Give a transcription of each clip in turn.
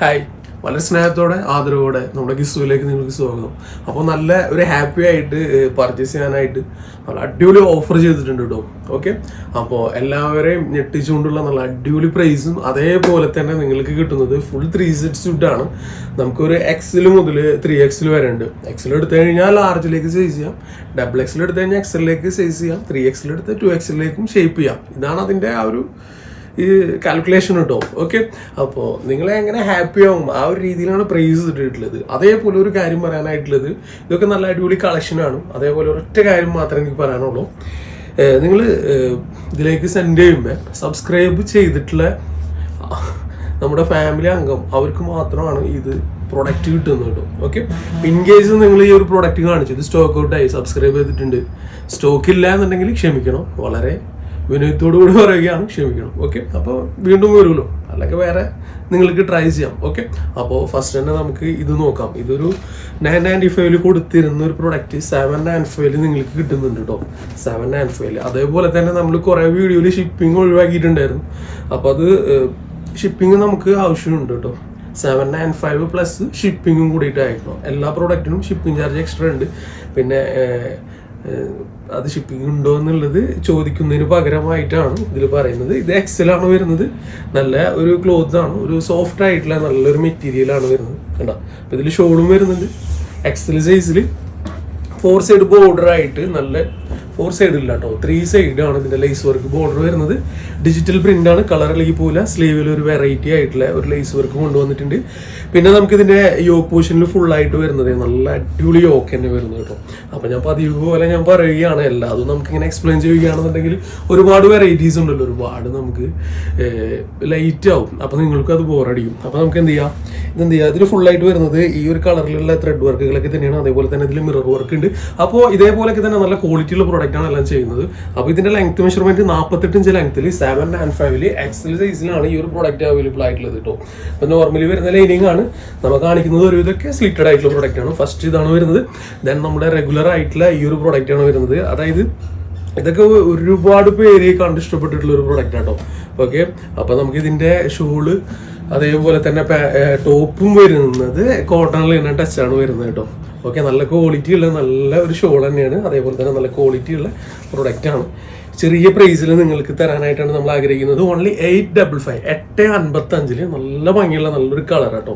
Hi വളരെ സ്നേഹത്തോടെ ആദരവോടെ നമ്മുടെ ഗിസുവിലേക്ക് നിങ്ങൾക്ക് സ്വാഗതം. അപ്പോൾ നല്ല ഒരു ഹാപ്പി ആയിട്ട് പർച്ചേസ് ചെയ്യാനായിട്ട് നല്ല അടിപൊളി ഓഫർ ചെയ്തിട്ടുണ്ട് കേട്ടോ ഓക്കെ അപ്പോൾ എല്ലാവരെയും ഞെട്ടിച്ചുകൊണ്ടുള്ള നല്ല അടിപൊളി പ്രൈസും അതേപോലെ തന്നെ നിങ്ങൾക്ക് കിട്ടുന്നത് ഫുൾ ത്രീ സെറ്റ് സ്യൂട്ടാണ് നമുക്കൊരു എക്സൽ മുതൽ ത്രീ എക്സൽ വരെ ഉണ്ട്. എക്സൽ എടുത്തു കഴിഞ്ഞാൽ ലാർജിലേക്ക് സൈസ് ചെയ്യാം. ഡബിൾ എക്സൽ എടുത്തു കഴിഞ്ഞാൽ എക്സലിലേക്ക് സൈസ് ചെയ്യാം. ത്രീ എക്സൽ എടുത്ത് ടു എക്സലിലേക്കും ഷേപ്പ് ചെയ്യാം. ഇതാണ് അതിന്റെ ആ ഒരു ഈ കാൽക്കുലേഷൻ ഉണ്ടാവും ഓക്കെ അപ്പോൾ നിങ്ങളെ എങ്ങനെ ഹാപ്പി ആവും? ആ ഒരു രീതിയിലാണ് പ്രൈസ് ഇട്ടിട്ടുള്ളത്. അതേപോലെ ഒരു കാര്യം പറയാനായിട്ടുള്ളത് ഇതൊക്കെ നല്ല അടിപൊളി കളക്ഷനാണ് അതേപോലെ ഒരൊറ്റ കാര്യം മാത്രമേ എനിക്ക് പറയാനുള്ളൂ. നിങ്ങൾ ഇതിലേക്ക് സെൻഡ് ചെയ്യുമ്പോൾ സബ്സ്ക്രൈബ് ചെയ്തിട്ടുള്ള നമ്മുടെ ഫാമിലി അംഗം അവർക്ക് മാത്രമാണ് ഇത് പ്രൊഡക്റ്റ് കിട്ടുന്നത് കേട്ടോ ഓക്കെ ഇൻ കേസ് നിങ്ങൾ ഈ ഒരു പ്രൊഡക്റ്റ് കാണിച്ചു ഇത് സ്റ്റോക്ക് ഔട്ടായി സബ്സ്ക്രൈബ് ചെയ്തിട്ടുണ്ട് സ്റ്റോക്ക് ഇല്ല എന്നുണ്ടെങ്കിൽ ക്ഷമിക്കണം വളരെ വിനയത്തോടു കൂടി പറയുകയാണ് ക്ഷമിക്കണം. ഓക്കെ അപ്പോൾ വീണ്ടും വരുമല്ലോ. അല്ലെങ്കിൽ വേറെ നിങ്ങൾക്ക് ട്രൈ ചെയ്യാം. ഓക്കെ അപ്പോൾ ഫസ്റ്റ് തന്നെ നമുക്ക് ഇത് നോക്കാം. ഇതൊരു നയൻ നയന്റി ഫൈവിൽ കൊടുത്തിരുന്ന ഒരു പ്രൊഡക്റ്റ് സെവൻ നയൻ ഫൈവിൽ നിങ്ങൾക്ക് കിട്ടുന്നുണ്ട് കേട്ടോ സെവൻ നയൻ ഫൈവിൽ അതേപോലെ തന്നെ നമ്മൾ കുറേ വീഡിയോയിൽ ഷിപ്പിംഗ് ഒഴിവാക്കിയിട്ടുണ്ടായിരുന്നു. അപ്പോൾ അത് ഷിപ്പിംഗ് നമുക്ക് ആവശ്യമുണ്ട് കേട്ടോ സെവൻ നയൻ ഫൈവ് പ്ലസ് ഷിപ്പിങ്ങും കൂടിയിട്ട് അയക്കണം എല്ലാ പ്രോഡക്റ്റിനും ഷിപ്പിംഗ് ചാർജ് എക്സ്ട്രാ ഉണ്ട്. പിന്നെ അത് ഷിപ്പിംഗ് ഉണ്ടോ എന്നുള്ളത് ചോദിക്കുന്നതിന് പകരമായിട്ടാണ് ഇതിൽ പറയുന്നത്. ഇത് എക്സലാണ് വരുന്നത്. നല്ല ഒരു ക്ലോത്ത് ആണ്. ഒരു സോഫ്റ്റ് ആയിട്ടുള്ള നല്ലൊരു മെറ്റീരിയലാണ് വരുന്നത്. കണ്ടോ? അപ്പം ഇതിൽ ഷോളും വരുന്നുണ്ട്. എക്സൽ സൈസിൽ ഫോർ സൈഡ് ബോർഡർ ആയിട്ട് നല്ല ഫോർ സൈഡ് ഇല്ല കേട്ടോ ത്രീ സൈഡ് ആണ് ഇതിന്റെ ലേസ് വർക്ക് ബോർഡർ വരുന്നത്. ഡിജിറ്റൽ പ്രിന്റാണ് ഇളകി പോല സ്ലീവിൽ ഒരു വെറൈറ്റി ആയിട്ടുള്ള ഒരു ലേസ് വർക്ക് കൊണ്ടുവന്നിട്ടുണ്ട്. പിന്നെ നമുക്ക് ഇതിന്റെ യോക്ക് പോർഷനിൽ ഫുൾ ആയിട്ട് വരുന്നത് നല്ല അടിപൊളി യോക്ക് തന്നെ വരുന്നത് കേട്ടോ. അപ്പൊ ഞാൻ പതിവ് പോലെ ഞാൻ പറയുകയാണ് എല്ലാതും നമുക്ക് ഇങ്ങനെ എക്സ്പ്ലെയിൻ ചെയ്യുകയാണെന്നുണ്ടെങ്കിൽ ഒരുപാട് വെറൈറ്റീസ് ഉണ്ടല്ലോ ഒരുപാട് നമുക്ക് ലൈറ്റ് ആവും. അപ്പൊ നിങ്ങൾക്ക് അത് ബോറടിക്കും അപ്പൊ നമുക്ക് എന്ത് ചെയ്യാം? ഇതെന്ത് ചെയ്യാം? ഇതിൽ ഫുൾ ആയിട്ട് വരുന്നത് ഈ ഒരു കളറിലുള്ള ത്രെഡ് വർക്കുകളൊക്കെ തന്നെയാണ്. അതേപോലെ തന്നെ ഇതിൽ മിറർ വർക്ക് ഉണ്ട്. അപ്പോൾ ഇതേപോലെയൊക്കെ തന്നെ നല്ല ക്വാളിറ്റി ഉള്ള പ്രോഡക്റ്റ് ആണ് എല്ലാം ചെയ്യുന്നത്. അപ്പോൾ ഇതിന്റെ ലെങ്ത് മെഷർമെന്റ് നാൽപ്പത്തെട്ട് ഇഞ്ച് ലെങ്ത്തിൽ സെവൻ ആൻഡ് ഫൈവിൽ എക്സൽ സൈസിലാണ് ഈ ഒരു പ്രോഡക്റ്റ് അവൈലബിൾ ആയിട്ടുള്ളത് കേട്ടോ. അപ്പോൾ നോർമലി വരുന്ന ലൈനിങ് ആണ്. നമ്മൾ കാണിക്കുന്നത് ഒരു ഇതൊക്കെ സ്ലിറ്റഡ് ആയിട്ടുള്ള പ്രോഡക്റ്റ് ആണ്. ഫസ്റ്റ് ഇതാണ് വരുന്നത്. ദെൻ നമ്മുടെ റെഗുലർ ആയിട്ടുള്ള ഈ ഒരു പ്രോഡക്റ്റ് ആണ് വരുന്നത്. അതായത് ഇതൊക്കെ ഒരുപാട് പേര് കണ്ട് ഇഷ്ടപ്പെട്ടിട്ടുള്ള ഒരു പ്രൊഡക്റ്റ് ആട്ടോ. ഓക്കെ അപ്പൊ നമുക്ക് ഇതിന്റെ ഷൂൾ അതേപോലെ തന്നെ ടോപ്പും വരുന്നത് കോട്ടണിൽ തന്നെ ടച്ച് ആണ് വരുന്നത് കേട്ടോ. ഓക്കെ നല്ല ക്വാളിറ്റി ഉള്ള നല്ല ഒരു ഷോൾ തന്നെയാണ്. അതേപോലെ തന്നെ നല്ല ക്വാളിറ്റി ഉള്ള പ്രൊഡക്റ്റ് ആണ്. ചെറിയ പ്രൈസിൽ നിങ്ങൾക്ക് തരാനായിട്ടാണ് നമ്മൾ ആഗ്രഹിക്കുന്നത്. ഓൺലി എയ്റ്റ് ഡബിൾ ഫൈവ് എട്ട് അൻപത്തി അഞ്ചിൽ നല്ല ഭംഗിയുള്ള നല്ലൊരു കളർ കേട്ടോ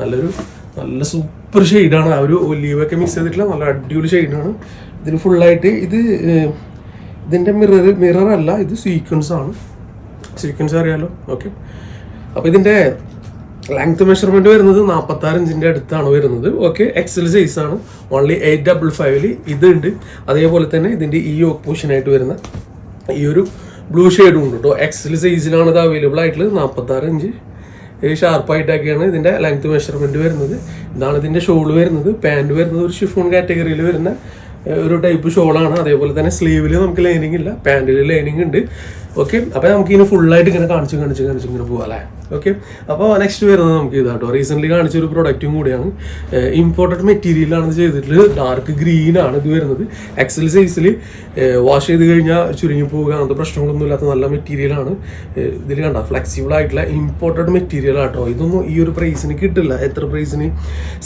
നല്ലൊരു നല്ല സൂപ്പർ ഷെയ്ഡാണ് ആ ഒരു ഒലീവൊക്കെ മിക്സ് ചെയ്തിട്ടുള്ള നല്ല അടിപൊളി ഷെയ്ഡാണ് ഇതിന് ഫുള്ളായിട്ട് ഇത് ഇതിന്റെ മിറർ മിറർ അല്ല ഇത് സീക്വൻസ് ആണ്. സീക്വൻസ് അറിയാലോ? ഓക്കെ അപ്പോൾ ഇതിന്റെ ലെങ്ത് മെഷർമെന്റ് വരുന്നത് നാൽപ്പത്തി ആറ് ഇഞ്ചിന്റെ അടുത്താണ് വരുന്നത്. ഓക്കെ എക്സൽ സൈസ് ആണ്. ഓൺലി എയ്റ്റ് ഡബിൾ ഫൈവിൽ ഇതുണ്ട്. അതേപോലെ തന്നെ ഇതിന്റെ ഈ ഓപ്പോഷനായിട്ട് വരുന്ന ഈ ഒരു ബ്ലൂ ഷെയ്ഡും ഉണ്ട് കേട്ടോ എക്സൽ സൈസിലാണ് ഇത് അവൈലബിൾ ആയിട്ടുള്ളത്. നാൽപ്പത്തി ആറ് ഇഞ്ച് ഷാർപ്പായിട്ടൊക്കെയാണ് ഇതിന്റെ ലെങ്ത് മെഷർമെന്റ് വരുന്നത്. ഇതാണ് ഇതിന്റെ ഷോൾ വരുന്നത്. പാന്റ് വരുന്നത് ഒരു ഷിഫോൺ കാറ്റഗറിയിൽ വരുന്ന ഒരു ടൈപ്പ് ഷോളാണ് അതേപോലെ തന്നെ സ്ലീവിൽ നമുക്ക് ലൈനിങ് ഇല്ല. പാന്റിൽ ലൈനിങ് ഉണ്ട്. ഓക്കെ അപ്പോൾ നമുക്ക് ഇനി ഫുള്ളായിട്ട് ഇങ്ങനെ കാണിച്ച് കാണിച്ച് കാണിച്ച് ഇങ്ങനെ പോകാം അല്ലേ? ഓക്കെ അപ്പോൾ നെക്സ്റ്റ് വരുന്നത് നമുക്ക് ഇതാട്ടോ റീസെന്റ്ലി കാണിച്ച ഒരു പ്രൊഡക്റ്റും കൂടിയാണ്. ഇമ്പോർട്ടന്റ് മെറ്റീരിയലാണ് ചെയ്തിട്ടുള്ളത്. ഡാർക്ക് ഗ്രീൻ ആണ് ഇത് വരുന്നത്. എക്സൽ സൈസിൽ വാഷ് ചെയ്ത് കഴിഞ്ഞാൽ ചുരുങ്ങി പോവുക. അങ്ങനത്തെ പ്രശ്നങ്ങളൊന്നും ഇല്ലാത്ത നല്ല മെറ്റീരിയലാണ് ഇതിൽ കണ്ട ഫ്ലെക്സിബിൾ ആയിട്ടുള്ള ഇമ്പോർട്ടന്റ് മെറ്റീരിയൽ ആട്ടോ ഇതൊന്നും ഈ ഒരു പ്രൈസിന് കിട്ടില്ല. എത്ര പ്രൈസിന്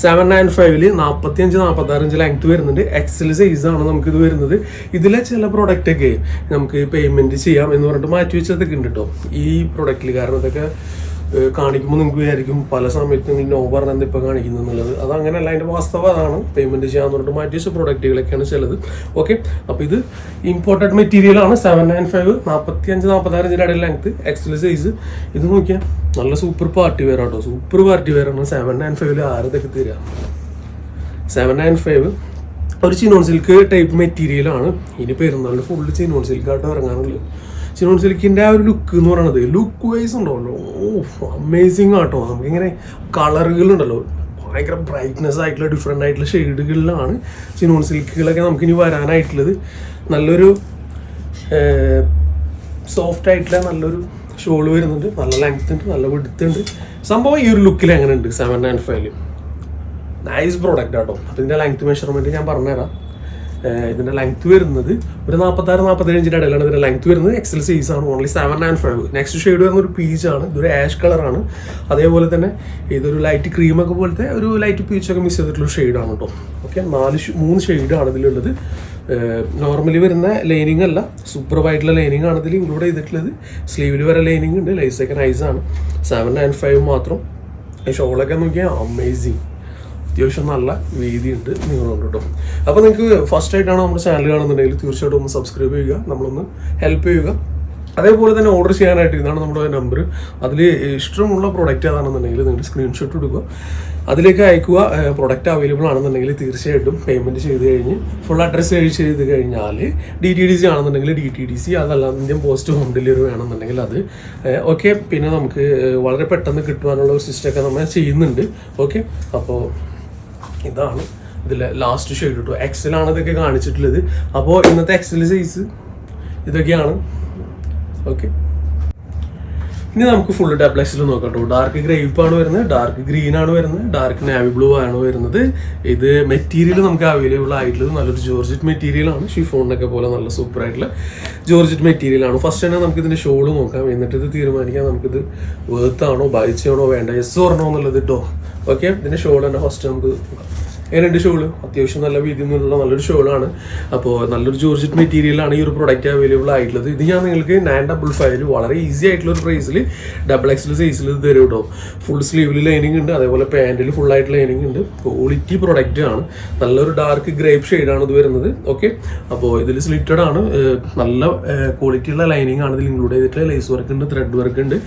സെവൻ നയൻ ഫൈവിൽ നാൽപ്പത്തി അഞ്ച് നാൽപ്പത്തി ആറ് ഇഞ്ച് ലെങ്ത് വരുന്നുണ്ട്. എക്സൽ സൈസ് ആണ് നമുക്ക് ഇത് വരുന്നത്. ഇതിലെ ചില പ്രൊഡക്റ്റൊക്കെ നമുക്ക് പേയ്മെന്റ് ചെയ്യാം എന്ന് പറഞ്ഞിട്ട് മാറ്റി വെച്ചതൊക്കെ ഉണ്ട് കേട്ടോ ഈ പ്രൊഡക്റ്റിൽ കാരണം ഇതൊക്കെ കാണിക്കുമ്പോൾ നിങ്ങൾക്ക് വിചാരിക്കും പല സമയത്തും നിങ്ങൾ നോ പറഞ്ഞത് ഇപ്പം കാണിക്കുന്നത് എന്നുള്ളത്. അത് അങ്ങനെയല്ല അതിന്റെ വാസ്തവം അതാണ്. പേയ്മെന്റ് ചെയ്യാന്ന് പറഞ്ഞിട്ട് മാറ്റി പ്രൊഡക്റ്റുകളൊക്കെയാണ് ചിലത്. ഓക്കെ അപ്പോൾ ഇത് ഇമ്പോർട്ടഡ് മെറ്റീരിയൽ ആണ്. സെവൻ നയൻ ഫൈവ് നാൽപ്പത്തി അഞ്ച് നാൽപ്പത്താറ് ഇടയിൽ ലെങ്ത് എക്സൽ സൈസ് ഇത് നോക്കിയാൽ നല്ല സൂപ്പർ പാർട്ടി വെയർ ആട്ടോ. സൂപ്പർ പാർട്ടി വെയർ ആണ്. സെവൻ നയൻ ഫൈവിൽ ആരതൊക്കെ തരിക? സെവൻ നയൻ ഫൈവ് ഒരു ചിനോൺ സിൽക്ക് ടൈപ്പ് മെറ്റീരിയൽ ആണ്. ഇനി പെരുന്നാളിൽ ഫുള്ള് ചിനോൺ സിൽക്കായിട്ട് ഇറങ്ങാനുള്ളത്. ചിനോൺ സിൽക്കിന്റെ ആ ഒരു ലുക്ക് എന്ന് പറയുന്നത് ലുക്ക് വൈസ് ഉണ്ടല്ലോ. ഓ അമേസിങ് ആട്ടോ. നമുക്കിങ്ങനെ കളറുകളുണ്ടല്ലോ ഭയങ്കര ബ്രൈറ്റ്നെസ് ആയിട്ടുള്ള ഡിഫറെന്റ് ആയിട്ടുള്ള ഷെയ്ഡുകളിലാണ് ചിനോൺ സിൽക്കുകളൊക്കെ നമുക്കിനി വരാനായിട്ടുള്ളത്. നല്ലൊരു സോഫ്റ്റ് ആയിട്ടുള്ള നല്ലൊരു ഷോൾ വരുന്നുണ്ട്. നല്ല ലെങ്ത് ഉണ്ട് നല്ല വെടുത്ത് ഉണ്ട്. സംഭവം ഈ ഒരു ലുക്കിൽ എങ്ങനെ ഉണ്ട് seven nine five nice product ആട്ടോ. അതിന്റെ ലെങ്ത് മെഷർമെന്റ് ഞാൻ പറഞ്ഞുതരാം. ഏഹ് ഇതിന്റെ ലെങ്ത് വരുന്നത് ഒരു നാൽപ്പത്താറ് നാൽപ്പത്തേഴ് ഇഞ്ചിന്റെ ഇടയിലാണ് ഇതിന്റെ ലെങ്ത് വരുന്നത്. എക്സൽ സൈസ് ആണ്. Only seven and five next shade വരുന്ന ഒരു പീച്ച് ആണ്. ഇതൊരു ആഷ് കളറാണ് അതേപോലെ തന്നെ ഇതൊരു ലൈറ്റ് ക്രീം ഒക്കെ പോലത്തെ ഒരു ലൈറ്റ് പീച്ച് ഒക്കെ മിക്സ് ചെയ്തിട്ടുള്ള ഷെയ്ഡാണ് കേട്ടോ ഓക്കെ നാല് മൂന്ന് ഷെയ്ഡാണ് ഇതിലുള്ളത്. നോർമലി വരുന്ന ലൈനിങ് അല്ല സൂപ്പർ സൂപ്പർബായിട്ടുള്ള ലൈനിങ് ആണ് ഇതിൽ ഇൻക്ലൂഡ് ചെയ്തിട്ടുള്ളത്. സ്ലീവിൽ വരെ ലൈനിങ് ഉണ്ട് ലൈസൊക്കെ നൈസ് ആണ്. സെവൻ ആൻഡ് ഫൈവ് മാത്രം. ഷോളൊക്കെ നോക്കിയാൽ അമേസിങ് അത്യാവശ്യം നല്ല വീതിയുണ്ട് നിങ്ങളുണ്ട് കേട്ടോ. അപ്പോൾ നിങ്ങൾക്ക് ഫസ്റ്റ് ആയിട്ടാണ് നമ്മുടെ ചാനൽ കാണുന്നുണ്ടെങ്കിൽ തീർച്ചയായിട്ടും ഒന്ന് സബ്സ്ക്രൈബ് ചെയ്യുക നമ്മളൊന്ന് ഹെൽപ്പ് ചെയ്യുക. അതേപോലെ തന്നെ ഓർഡർ ചെയ്യാനായിട്ട് ഇതാണ് നമ്മുടെ നമ്പർ അതിൽ ഇഷ്ടമുള്ള പ്രൊഡക്റ്റ് ഏതാണെന്നുണ്ടെങ്കിൽ നിങ്ങൾ സ്ക്രീൻഷോട്ട് എടുക്കുക അതിലേക്ക് അയക്കുക പ്രൊഡക്റ്റ് അവൈലബിൾ ആണെന്നുണ്ടെങ്കിൽ തീർച്ചയായിട്ടും പേയ്മെന്റ് ചെയ്ത് കഴിഞ്ഞ് ഫുൾ അഡ്രസ്സ് അയച്ച് ചെയ്ത് കഴിഞ്ഞാൽ ഡി ടി ഡി സി ആണെന്നുണ്ടെങ്കിൽ ഡി ടി ഡി സി അതല്ല ഇന്ത്യൻ പോസ്റ്റ് ഹോം ഡെലിവറി വേണമെന്നുണ്ടെങ്കിൽ അത് ഓക്കെ പിന്നെ നമുക്ക് വളരെ പെട്ടെന്ന് കിട്ടുവാനുള്ള ഒരു സിസ്റ്റമൊക്കെ നമ്മൾ ചെയ്യുന്നുണ്ട്. ഓക്കെ അപ്പോൾ ഇതാണ്. ഇതിലെ ലാസ്റ്റ് ഷെയ്ഡ് കിട്ടും എക്സലാണ് ഇതൊക്കെ കാണിച്ചിട്ടുള്ളത്. അപ്പോൾ ഇന്നത്തെ എക്സൽ സൈസ് ഇതൊക്കെയാണ്. ഓക്കെ ഇനി നമുക്ക് ഫുൾ ടാബ്ലറ്റ്സിൽ നോക്കാം ഡാർക്ക് ഗ്രേപ്പ് ആണ് വരുന്നത് ഡാർക്ക് ഗ്രീൻ ആണ് വരുന്നത് ഡാർക്ക് നാവി ബ്ലൂ ആണ് വരുന്നത്. ഇത് മെറ്റീരിയൽ നമുക്ക് അവൈലബിൾ ആയിട്ടുള്ളത് നല്ലൊരു ജോർജറ്റ് മെറ്റീരിയൽ ആണ്. ഷിഫോണിനൊക്കെ പോലെ നല്ല സൂപ്പർ ആയിട്ടുള്ള ജോർജറ്റ് മെറ്റീരിയൽ ആണ്. ഫസ്റ്റ് തന്നെ നമുക്ക് ഇതിന്റെ ഷോൾ നോക്കാം. എന്നിട്ട് ഇത് തീരുമാനിക്കാം നമുക്കിത് വേർത്ത് ആണോ ബൈച്ചാണോ വേണ്ട എസ് പറഞ്ഞോ എന്നുള്ളത് കേട്ടോ ഓക്കെ ഇതിന്റെ ഷോൾ തന്നെ ഫസ്റ്റ് നമുക്ക് നോക്കാം. എങ്ങനെയുണ്ട് ഷോൾ അത്യാവശ്യം നല്ല വീതി നിന്നുള്ള നല്ലൊരു ഷോളാണ് അപ്പോൾ നല്ലൊരു ജോർജറ്റ് മെറ്റീരിയലാണ് ഈ ഒരു പ്രോഡക്റ്റ് അവൈലബിൾ ആയിട്ടുള്ളത്. ഇത് ഞാൻ നിങ്ങൾക്ക് നയൻ ഡബിൾ ഫൈവിൽ വളരെ ഈസി ആയിട്ടുള്ള ഒരു പ്രൈസിൽ ഡബിൾ എക്സിൽ സൈസിൽ ഇത് തരും കേട്ടോ ഫുൾ സ്ലീവിൽ ലൈനിങ് ഉണ്ട് അതേപോലെ പാന്റിൽ ഫുൾ ആയിട്ട് ലൈനിങ് ഉണ്ട്. ക്വാളിറ്റി പ്രൊഡക്റ്റ് ആണ്. നല്ലൊരു ഡാർക്ക് ഗ്രേപ്പ് ഷെയ്ഡാണ് ഇത് വരുന്നത്. ഓക്കെ അപ്പോൾ ഇതിൽ സ്ലിറ്റഡ് ആണ്. നല്ല ക്വാളിറ്റിയുള്ള ലൈനിങ് ആണ് ഇതിൽ ഇൻക്ലൂഡ് ചെയ്തിട്ടുള്ള ലേസ് വർക്ക് ഉണ്ട് ത്രെഡ് വർക്ക് ഉണ്ട്.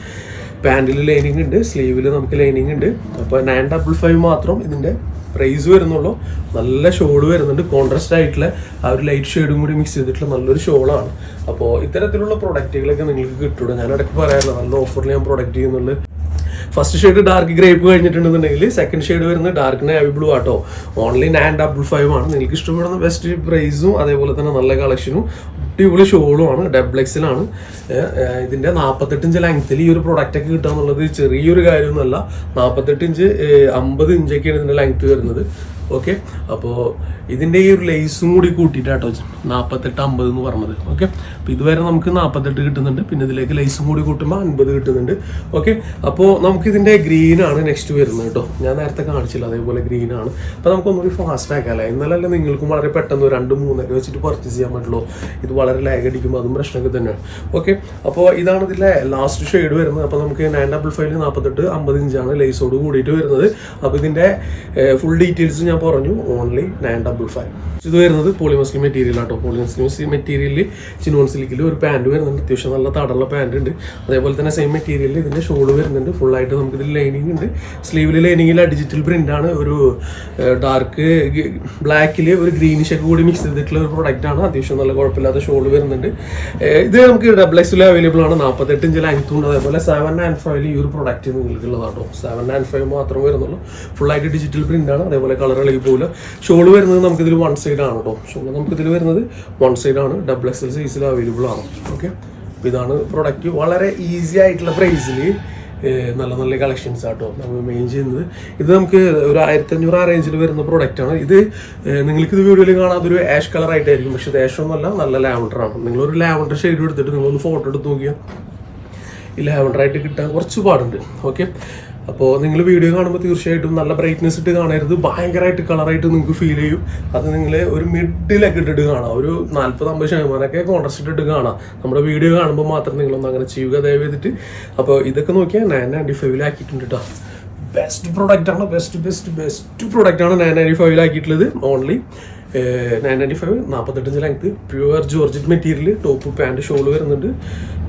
പാന്റിൽ ലൈനിങ് ഉണ്ട് സ്ലീവിൽ നമുക്ക് ലൈനിങ് ഉണ്ട്. അപ്പോൾ നയൻ ഡബിൾ ഫൈവ് മാത്രം ഇതിന്റെ പ്രൈസ് വരുന്നുള്ളൂ. നല്ല ഷോൾ വരുന്നുണ്ട്. കോൺട്രാസ്റ്റ് ആയിട്ടുള്ള ആ ഒരു ലൈറ്റ് ഷെയ്ഡും കൂടി മിക്സ് ചെയ്തിട്ടുള്ള നല്ലൊരു ഷോളാണ് അപ്പോൾ ഇത്തരത്തിലുള്ള പ്രൊഡക്റ്റുകളൊക്കെ നിങ്ങൾക്ക് കിട്ടുള്ളൂ ഞാൻ ഇടയ്ക്ക് പറയാറില്ല. നല്ല ഓഫറിൽ ഞാൻ പ്രൊഡക്റ്റ് ചെയ്യുന്നുണ്ട് ഫസ്റ്റ് ഷെയ്ഡ് ഡാർക്ക് ഗ്രേപ്പ് കഴിഞ്ഞിട്ടുണ്ടെന്നുണ്ടെങ്കിൽ സെക്കൻഡ് ഷെയ്ഡ് വരുന്നത് ഡാർക്ക് നേവി ബ്ലൂ ആട്ടോ. ഓൺലി നയൻ ഡബിൾ ഫൈവ് ആണ്. നിങ്ങൾക്ക് ഇഷ്ടപ്പെടുന്ന ബെസ്റ്റ് പ്രൈസും അതേപോലെ തന്നെ നല്ല കളക്ഷനും അടിപൊളി ഷോളും ആണ് ഡബിൾ എക്സിലാണ് ഇതിന്റെ നാൽപ്പത്തെട്ട് ഇഞ്ച് ലെങ്ത്തിൽ ഈ ഒരു പ്രൊഡക്റ്റ് ഒക്കെ കിട്ടുക എന്നുള്ളത് ചെറിയൊരു കാര്യമൊന്നുമല്ല. നാൽപ്പത്തെട്ട് ഇഞ്ച് അമ്പത് ഇഞ്ചൊക്കെയാണ് ഇതിന്റെ ലെങ്ത് വരുന്നത്. ഓക്കെ അപ്പോൾ ഇതിന്റെ ഈ ഒരു ലേസും കൂടി കൂട്ടിയിട്ടാട്ടോ നാൽപ്പത്തെട്ട് അമ്പത് എന്ന് പറഞ്ഞത്. ഓക്കെ അപ്പോൾ ഇതുവരെ നമുക്ക് നാൽപ്പത്തെട്ട് കിട്ടുന്നുണ്ട്. പിന്നെ ഇതിലേക്ക് ലേസും കൂടി കൂട്ടുമ്പോൾ അൻപത് കിട്ടുന്നുണ്ട്. ഓക്കെ അപ്പോൾ നമുക്കിതിന്റെ ആണ് നെക്സ്റ്റ് വരുന്നത് കേട്ടോ. ഞാൻ നേരത്തെ കാണിച്ചില്ല അതേപോലെ ഗ്രീൻ ആണ്. അപ്പോൾ നമുക്കൊന്നുകൂടി ഫാസ്റ്റ് ആക്കാമല്ലേ എന്നാലല്ല നിങ്ങൾക്കും വളരെ പെട്ടെന്ന് രണ്ട് മൂന്നൊക്കെ വെച്ചിട്ട് പർച്ചേസ് ചെയ്യാൻ പറ്റുള്ളൂ. ഇത് വളരെ ലാഗ് അടിക്കുമ്പോൾ അതും പ്രശ്നമൊക്കെ തന്നെയാണ്. ഓക്കെ അപ്പോൾ ഇതാണ് ഇതിലെ ലാസ്റ്റ് ഷെയ്ഡ് വരുന്നത്. അപ്പോൾ നമുക്ക് നയൻ ഡബിൾ ഫൈവ് നാൽപ്പത്തെട്ട് അമ്പത് ഇഞ്ചാണ് ലേസോട് കൂടിയിട്ട് വരുന്നത്. അപ്പോൾ ഇതിന്റെ ഫുൾ ഡീറ്റെയിൽസ് ഞാൻ പറഞ്ഞു ഓൺലി നയൻ ഡബിൾ ഫൈവ് ഇത് വരുന്നത് പോളിമസ്ലി മെറ്റീരിയൽ ആട്ടോ. പോളിമസ്ലി മെറ്റീരിയലിൽ ചിനോൺ സിലിക്കിൽ ഒരു പാന്റ് വരുന്നുണ്ട്. അത്യാവശ്യം നല്ല തടമുള്ള പാന്റ് ഉണ്ട്. അതേപോലെ തന്നെ സെയിം മെറ്റീരിയലിൽ ഇതിന്റെ ഷോൾ വരുന്നുണ്ട്. ഫുൾ ആയിട്ട് നമുക്ക് ഇതിൽ ലൈനിങ് ഉണ്ട്. സ്ലീവിൽ ലൈനിങ്ങിൽ ഡിജിറ്റൽ പ്രിന്റ് ആണ്. ഒരു ഡാർക്ക് ബ്ലാക്കിൽ ഒരു ഗ്രീനിഷ് ഒക്കെ കൂടി മിക്സ് ചെയ്തിട്ടുള്ള ഒരു പ്രോഡക്റ്റ് ആണ്. അത്യാവശ്യം നല്ല കുഴപ്പമില്ലാത്ത ഷോൾ വരുന്നുണ്ട്. ഇത് നമുക്ക് ഡബിൾ എക്സിൽ അവൈലബിൾ ആണ്. നാൽപ്പത്തെട്ട് ഇഞ്ചിൽ ഉണ്ട്. അതേപോലെ സെവൻ ആൻഡ് ഫൈവിൽ ഈ ഒരു പ്രൊഡക്റ്റ് നിങ്ങൾക്കുള്ളതാട്ടോ. സെവൻ ആൻഡ് ഫൈവ് മാത്രമേ വരുന്നുള്ളൂ. ഫുൾ ആയിട്ട് ഡിജിറ്റൽ പ്രിന്റ് ആണ്. അതേപോലെ കളർ ഇളകി പോകില്ല ഷോൾ വരുന്നത് നമുക്കിതിൽ വൺ സൈഡ് ആണ് കേട്ടോ ഷോൾ നമുക്കിതിൽ വരുന്നത് വൺ സൈഡ് ആണ്. ഡബിൾ എക്സൽ സൈസിൽ അവൈലബിൾ ആണ്. ഓക്കെ ഇതാണ് പ്രൊഡക്റ്റ് വളരെ ഈസി ആയിട്ടുള്ള പ്രൈസിൽ നല്ല നല്ല കളക്ഷൻസ് ആട്ടോ നമ്മൾ മെയിൻ ചെയ്യുന്നത്. ഇത് നമുക്ക് ഒരു ആയിരത്തി അഞ്ഞൂറ് ആ റേഞ്ചിൽ വരുന്ന പ്രോഡക്റ്റ് ആണ്. ഇത് നിങ്ങൾക്ക് ഇത് വീഡിയോയിൽ കാണാൻ ഒരു ആഷ് കളർ ആയിട്ടായിരിക്കും. പക്ഷെ ഇത് നല്ല ലാവണ്ടർ ആണ്. നിങ്ങളൊരു ലാവണ്ടർ ഷെയ്ഡ് എടുത്തിട്ട് നിങ്ങളൊന്ന് ഫോട്ടോ എടുത്ത് നോക്കിയാൽ ഈ ലാവണ്ടർ ആയിട്ട് കിട്ടാൻ കുറച്ച് പാടുണ്ട്. ഓക്കെ അപ്പോൾ നിങ്ങൾ വീഡിയോ കാണുമ്പോൾ തീർച്ചയായിട്ടും നല്ല ബ്രൈറ്റ്നെസ് ഇട്ട് കാണരുത്. ഭയങ്കരമായിട്ട് കളറായിട്ട് നിങ്ങൾക്ക് ഫീൽ ചെയ്യും. അത് നിങ്ങൾ ഒരു മിഡിലൊക്കെ ഇട്ടിട്ട് കാണാം. ഒരു നാൽപ്പത് അമ്പത് ശതമാനമൊക്കെ കോൺട്രസ്റ്റ് ഇട്ടിട്ട് കാണാം. നമ്മുടെ വീഡിയോ കാണുമ്പോൾ മാത്രം നിങ്ങളൊന്ന് അങ്ങനെ ചെയ്യുക ദയവ് ചെയ്തിട്ട്. അപ്പോൾ ഇതൊക്കെ നോക്കിയാൽ നയൻ നയന്റി ഫൈവിലാക്കിയിട്ടുണ്ട് കേട്ടോ ബെസ്റ്റ് പ്രൊഡക്റ്റാണ് ബെസ്റ്റ് ബെസ്റ്റ് ബെസ്റ്റ് പ്രൊഡക്റ്റാണ് നയൻ നയന്റി ഫൈവിലാക്കിയിട്ടുള്ളത് only nine ninety five നാൽപ്പത്തെട്ടഞ്ച് length pure georgette material top pant shawl വരുന്നുണ്ട്.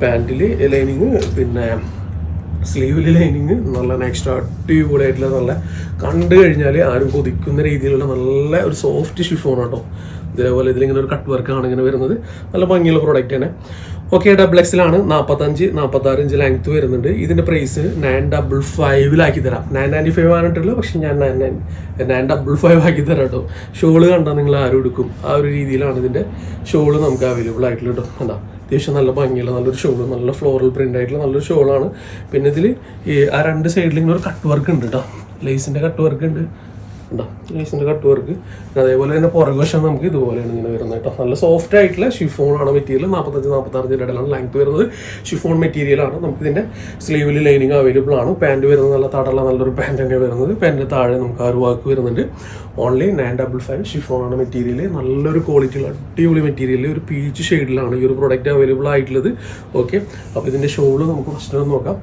പാന്റിൽ ലൈനിങ് പിന്നെ സ്ലീവിൽ ലൈനിങ് നല്ല നെക്സ്റ്റ് അടിപൊളിയായിട്ടുള്ള നല്ല കണ്ടു കഴിഞ്ഞാൽ ആരും കൊതിക്കുന്ന രീതിയിലുള്ള നല്ല ഒരു സോഫ്റ്റ് ഷിഫോൺ കേട്ടോ ഇതേപോലെ ഇതിലിങ്ങനെ ഒരു കട്ട് വർക്കാണ് ഇങ്ങനെ വരുന്നത്. നല്ല ഭംഗിയുള്ള പ്രോഡക്റ്റ് തന്നെ ഓക്കെ ഡബിൾ എക്സിലാണ് നാൽപ്പത്തഞ്ച് നാൽപ്പത്താറ് ഇഞ്ച് ലെങ്ത് വരുന്നുണ്ട്. ഇതിന്റെ പ്രൈസ് നയൻ ഡബിൾ ഫൈവിലാക്കി തരാം. നയൻ നയന്റി ഫൈവ് ആണിട്ടുള്ളത് പക്ഷെ ഞാൻ nine nine nine double five ആക്കി തരാം കേട്ടോ ഷോൾ കണ്ടാൽ നിങ്ങൾ ആരും എടുക്കും. ആ ഒരു രീതിയിലാണ് ഇതിന്റെ ഷോൾ നമുക്ക് അവൈലബിൾ ആയിട്ടുള്ളത് കേട്ടോ എന്താ അത്യാവശ്യം നല്ല ഭംഗിയുള്ള നല്ലൊരു ഷോൾ നല്ല ഫ്ലോറൽ പ്രിന്റ് ആയിട്ടുള്ള നല്ലൊരു ഷോളാണ് പിന്നെ ഇതിൽ ആ രണ്ട് സൈഡിൽ ഇങ്ങനെ ഒരു കട്ട് വർക്ക് ഉണ്ട് കേട്ടോ ലേസിന്റെ കട്ട് വർക്ക് ഉണ്ട്. ഉണ്ടോ? ലേസിന്റെ കട്ട് വർക്ക് അതേപോലെ തന്നെ പുറകുവശം നമുക്ക് ഇതുപോലെയാണ് ഇങ്ങനെ വരുന്നത് കേട്ടോ. നല്ല സോഫ്റ്റ് ആയിട്ടുള്ള ഷിഫോൺ ആണ് മെറ്റീരിയൽ നാൽപ്പത്തഞ്ച് നാൽപ്പത്താറ് ഇടയിലാണ് ലെങ്ത് വരുന്നത്. ഷിഫോൺ മെറ്റീരിയൽ ആണ്. നമുക്ക് ഇതിന്റെ സ്ലീവിൽ ലൈനിങ് അവൈലബിൾ ആണ്. പാന്റ് വരുന്നത് നല്ല തടല നല്ലൊരു പാന്റ് തന്നെ വരുന്നത്. പാന്റിന് താഴെ നമുക്ക് ആ വാക്ക് വരുന്നുണ്ട്. Only nine double five chiffon ആണ് മെറ്റീരിയൽ നല്ലൊരു ക്വാളിറ്റിയുള്ള അടിപൊളി മെറ്റീരിയൽ ഒരു പീച്ച് ഷെയ്ഡിലാണ് ഈ ഒരു പ്രൊഡക്റ്റ് അവൈലബിൾ ആയിട്ടുള്ളത്. ഓക്കെ അപ്പോൾ ഇതിന്റെ ഷോൾ നമുക്ക് ഫസ്റ്റ് നോക്കാം.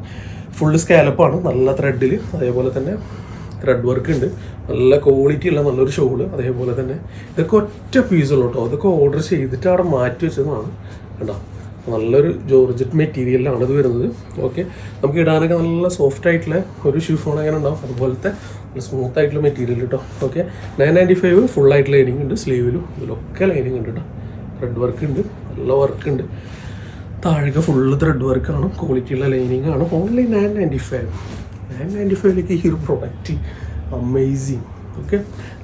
ഫുള്ള് സ്കാലപ്പാണ് നല്ല ത്രെഡിൽ അതേപോലെ തന്നെ ത്രെഡ് വർക്ക് ഉണ്ട്. നല്ല ക്വാളിറ്റി ഉള്ള നല്ലൊരു ഷോൾ അതേപോലെ തന്നെ ഇതൊക്കെ ഒറ്റ പീസുള്ളൂ കേട്ടോ അതൊക്കെ ഓർഡർ ചെയ്തിട്ട് അവിടെ മാറ്റി വെച്ചതാണ് കേട്ടോ നല്ലൊരു ജോർജറ്റ് മെറ്റീരിയലാണ് ഇത് വരുന്നത്. ഓക്കെ നമുക്ക് ഇടാനൊക്കെ നല്ല സോഫ്റ്റ് ആയിട്ടുള്ള ഒരു ഷിഫോൺ അങ്ങനെ ഉണ്ടാവും. അതുപോലത്തെ സ്മൂത്ത് ആയിട്ടുള്ള മെറ്റീരിയൽ കേട്ടോ okay nine ninety five full ആയിട്ട് ലൈനിങ് ഉണ്ട് സ്ലീവിലും ഇതിലൊക്കെ ലൈനിങ് ഉണ്ട് കേട്ടോ ത്രെഡ് വർക്ക് ഉണ്ട്. നല്ല വർക്ക് ഉണ്ട്. താഴെ ഫുള്ള് ത്രെഡ് വർക്കാണ് ക്വാളിറ്റിയുള്ള ലൈനിങ് ആണ്. Only nine ninety five nine ninety ഫൈവിലേക്ക് ഈ ഒരു പ്രൊഡക്റ്റ് അമേസിങ് ഓക്കെ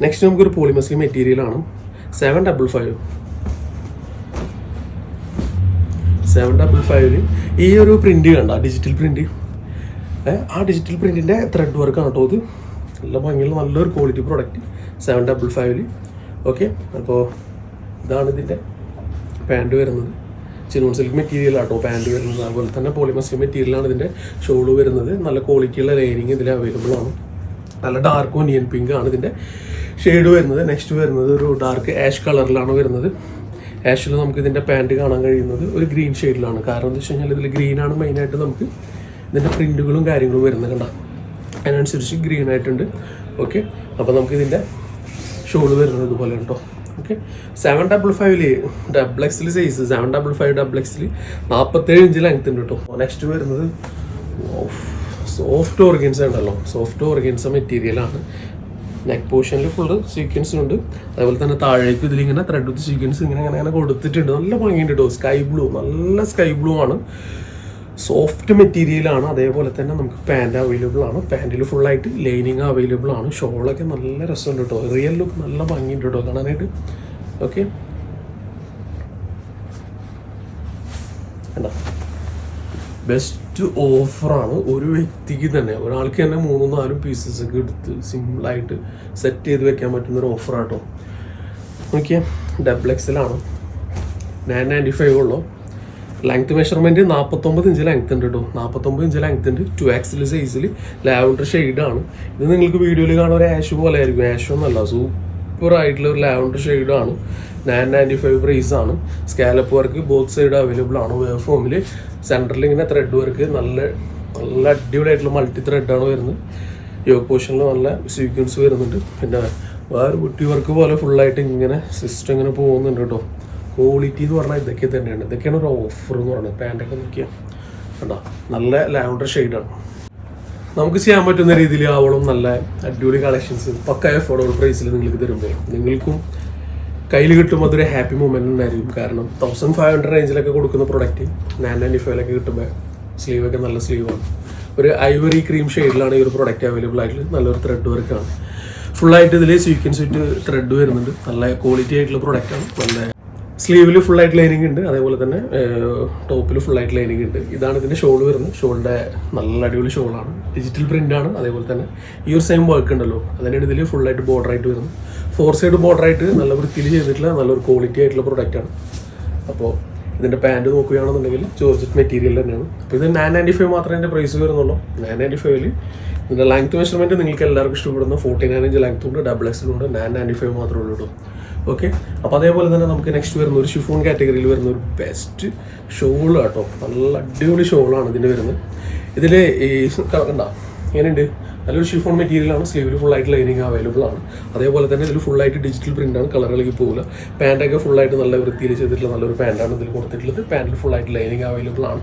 നെക്സ്റ്റ് നമുക്കൊരു പോളിമസ്ലി മെറ്റീരിയൽ ആണ്. Seven double five seven double ഫൈവിൽ ഈ ഒരു പ്രിന്റ് കണ്ട? ഡിജിറ്റൽ പ്രിന്റ് ആ ഡിജിറ്റൽ പ്രിന്റിന്റെ ത്രെഡ് വർക്ക് ആണ് കേട്ടോ ഇത്. നല്ല ഭംഗിയുള്ള നല്ലൊരു ക്വാളിറ്റി പ്രോഡക്റ്റ് സെവൻ ഡബിൾ ഫൈവിൽ ഓക്കെ അപ്പോൾ ഇതാണ് ഇതിന്റെ പാന്റ് വരുന്നത്. ചിനോൺ സിൽക്ക് മെറ്റീരിയൽ ആട്ടോ പാന്റ് വരുന്നത്. അതുപോലെ തന്നെ പോളിമസ്റ്റിക് മെറ്റീരിയലാണ് ഇതിന്റെ ഷോൾ വരുന്നത്. നല്ല ക്വാളിറ്റിയുള്ള ലൈനിങ് ഇതിൽ അവൈലബിൾ ആണ്. നല്ല ഡാർക്ക് ഒനിയൻ പിങ്ക് ആണ് ഇതിന്റെ ഷെയ്ഡ് വരുന്നത്. നെക്സ്റ്റ് വരുന്നത് ഒരു ഡാർക്ക് ആഷ് കളറിലാണ് വരുന്നത്. ആഷിൽ നമുക്ക് ഇതിന്റെ പാന്റ് കാണാൻ കഴിയുന്നത് ഒരു ഗ്രീൻ ഷെയ്ഡിലാണ് കാരണം എന്താ വെച്ച് കഴിഞ്ഞാൽ ഇതിൽ ഗ്രീനാണ് മെയിനായിട്ട് നമുക്ക് ഇതിന്റെ പ്രിന്റുകളും കാര്യങ്ങളും വരുന്നത് കണ്ട. അതിനനുസരിച്ച് ഗ്രീൻ ആയിട്ടുണ്ട്. ഓക്കെ അപ്പോൾ നമുക്ക് ഇതിന്റെ ഷോൾ വരുന്നത് ഇതുപോലെ കേട്ടോ ഓക്കെ സെവൻ ഡബിൾ ഫൈവിൽ ഡബിൾ എക്സിൽ size seven double five double എക്സിൽ നാൽപ്പത്തേഴ് ഇഞ്ച് ലെങ്ത് ഉണ്ട് കേട്ടോ നെക്സ്റ്റ് വരുന്നത് സോഫ്റ്റ് ഓർഗൻസ ഉണ്ടല്ലോ. സോഫ്റ്റ് ഓർഗൻസ മെറ്റീരിയലാണ് നെക്ക് പോർഷനിൽ ഫുള്ള് സീക്വൻസ് ഉണ്ട്. അതേപോലെ തന്നെ താഴേക്ക് ഇതിലിങ്ങനെ ത്രെഡ് വിത്ത് സീക്വൻസ് ഇങ്ങനെ അങ്ങനെ അങ്ങനെ കൊടുത്തിട്ടുണ്ട്. നല്ല ഭംഗിയുണ്ട് കേട്ടോ സ്കൈ ബ്ലൂ നല്ല സ്കൈ ബ്ലൂ ആണ്. സോഫ്റ്റ് മെറ്റീരിയലാണ് അതേപോലെ തന്നെ നമുക്ക് പാന്റ് അവൈലബിൾ ആണ്. പാന്റിൽ ഫുള്ളായിട്ട് ലൈനിങ് അവൈലബിൾ ആണ്. ഷോളൊക്കെ നല്ല രസമുണ്ട് കേട്ടോ റിയൽ ലുക്ക് നല്ല ഭംഗിയുണ്ട് കേട്ടോ കാണാനായിട്ട്. ഓക്കെ ബെസ്റ്റ് ഓഫറാണ് ഒരു വ്യക്തിക്ക് തന്നെ. ഒരാൾക്ക് തന്നെ മൂന്നും നാലും പീസസ് ഒക്കെ എടുത്ത് സിമ്പിളായിട്ട് സെറ്റ് ചെയ്ത് വെക്കാൻ പറ്റുന്ന ഒരു ഓഫറാട്ടോ നോക്കിയേ ഡബിൾ എക്സലാണ് നയൻ നയന്റി ഫൈവ് ഉള്ളൂ. ലെങ്ത് മെഷർമെന്റ് നാൽപ്പത്തൊമ്പത് ഇഞ്ച് ലെങ്ത് ഉണ്ട് കേട്ടോ നാൽപ്പത്തൊമ്പത് ഇഞ്ച് ലെങ്ത് ഉണ്ട്. ടു ആക്സിൽ സൈസിൽ ലാവണ്ടർ ഷെയ്ഡാണ് ഇത് നിങ്ങൾക്ക് വീഡിയോയിൽ കാണുന്ന ഒരു ആഷ് പോലെ ആയിരിക്കും. ആഷ് ഒന്നല്ല സൂപ്പർ ആയിട്ടുള്ള ഒരു ലാവണ്ടർ ഷെയ്ഡാണ് നയൻ നയന്റി ഫൈവ് പ്രൈസ് ആണ്. Scallop work both side available ആണ്. വേവ് ഫോമിൽ സെന്ററിൽ ഇങ്ങനെ ത്രെഡ് വർക്ക് നല്ല നല്ല അടിപൊളിയായിട്ടുള്ള മൾട്ടി ത്രെഡാണ് വരുന്നത്. യോഗ പോർഷനിൽ നല്ല സീക്വൻസ് വരുന്നുണ്ട്. പിന്നെ വേറെ കുട്ടി വർക്ക് പോലെ ഫുള്ളായിട്ട് ഇങ്ങനെ സിസ്റ്റം ഇങ്ങനെ പോകുന്നുണ്ട് കേട്ടോ ക്വാളിറ്റി എന്ന് പറഞ്ഞാൽ ഇതൊക്കെ തന്നെയാണ്. ഇതൊക്കെയാണ് ഒരു ഓഫർ എന്ന് പറയുന്നത്. പാന്റൊക്കെ നോക്കിയാൽ കണ്ടോ? നല്ല ലാവണ്ടർ ഷെയ്ഡാണ് നമുക്ക് ചെയ്യാൻ പറ്റുന്ന രീതിയിൽ ആവണം. നല്ല അടിപൊളി കളക്ഷൻസ് പക്ക അഫോർഡബിൾ പ്രൈസിൽ നിങ്ങൾക്ക് തരുമ്പോൾ നിങ്ങൾക്കും കയ്യിൽ കിട്ടുമ്പോൾ അതൊരു ഹാപ്പി മൊമെന്റ് ഉണ്ടായിരിക്കും. കാരണം തൗസൻഡ് ഫൈവ് ഹൺഡ്രഡ് റേഞ്ചിലൊക്കെ കൊടുക്കുന്ന പ്രൊഡക്റ്റ് നയൻ നയന്റി ഫൈവിലൊക്കെ കിട്ടുമ്പോൾ സ്ലീവൊക്കെ നല്ല സ്ലീവാണ് ഒരു ഐവറി ക്രീം ഷെയ്ഡിലാണ് ഈ ഒരു പ്രൊഡക്റ്റ് അവൈലബിൾ ആയിട്ടുള്ളത്. നല്ലൊരു ത്രെഡ് വർക്കാണ് ഫുള്ളായിട്ട് ഇതിൽ സീക്വൻസ് വിറ്റ് ത്രെഡ് വരുന്നുണ്ട്. നല്ല ക്വാളിറ്റി ആയിട്ടുള്ള പ്രൊഡക്റ്റാണ് നല്ല സ്ലീവിൽ ഫുൾ ആയിട്ട് ലൈനിങ് ഉണ്ട്. അതേപോലെ തന്നെ ടോപ്പിൽ ഫുൾ ആയിട്ട് ലൈനിങ് ഉണ്ട്. ഇതാണ് ഇതിന്റെ ഷോൾ വരുന്നത്. ഷോളിന്റെ നല്ല അടിപൊളി ഷോളാണ് ഡിജിറ്റൽ പ്രിന്റ് ആണ്. അതേപോലെ തന്നെ ഈ ഒരു സെയിം വർക്ക് ഉണ്ടല്ലോ. അതിന്റെ ഇതിൽ ഫുൾ ആയിട്ട് ബോർഡർ ആയിട്ട് വരുന്നു ഫോർ സൈഡ് ബോർഡർ ആയിട്ട് നല്ല വൃത്തിയിൽ ചെയ്തിട്ടുള്ള നല്ലൊരു ക്വാളിറ്റി ആയിട്ടുള്ള പ്രൊഡക്റ്റ് ആണ്. അപ്പോൾ ഇതിന്റെ പാന്റ് നോക്കുകയാണെന്നുണ്ടെങ്കിൽ ജോർജറ്റ് മെറ്റീരിയൽ തന്നെയാണ്. അപ്പോൾ ഇത് നയൻ നയന്റി ഫൈവ് മാത്രമേ എന്റെ പ്രൈസ് വരുന്നുള്ളൂ. നയൻ നയന്റി ഫൈവിൽ ഇതിന്റെ ലെങ്ത് മെഷർമെന്റ് നിങ്ങൾക്ക് എല്ലാവർക്കും ഇഷ്ടപ്പെടുന്ന ഫോർട്ടി നയൻ ഇഞ്ച് ലെങ്ത് ഉണ്ട് ഡബിൾ എക്സിലുണ്ട് നയൻ നയന്റി ഫൈവ് മാത്രമേ ഉള്ളൂ ഓക്കെ അപ്പോൾ അതേപോലെ തന്നെ നമുക്ക് നെക്സ്റ്റ് വരുന്ന ഒരു ഷിഫോൺ കാറ്റഗറിയിൽ വരുന്ന ഒരു ബെസ്റ്റ് ഷോൾ കേട്ടോ നല്ല അടിപൊളി ഷോളാണ് ഇതിന് വരുന്നത്. ഇതിൽ ഈ കണ്ട? എങ്ങനെയുണ്ട് നല്ലൊരു ഷിഫോൺ മെറ്റീരിയലാണ് സ്ലീവിൽ ഫുൾ ആയിട്ട് ലൈനിങ് അവൈലബിൾ ആണ്. അതേപോലെ തന്നെ ഇതിൽ ഫുൾ ആയിട്ട് ഡിജിറ്റൽ ആണ്. കളറുകളിലേക്ക് പോകില്ല പാന്റൊക്കെ ഫുൾ ആയിട്ട് നല്ല വൃത്തിയിൽ ചെയ്തിട്ടുള്ള നല്ലൊരു പാന്റാണ് ഇതിൽ കൊടുത്തിട്ടുള്ളത്. പാന്റിൽ ഫുൾ ആയിട്ട് ലൈനിങ് അവൈലബിൾ ആണ്.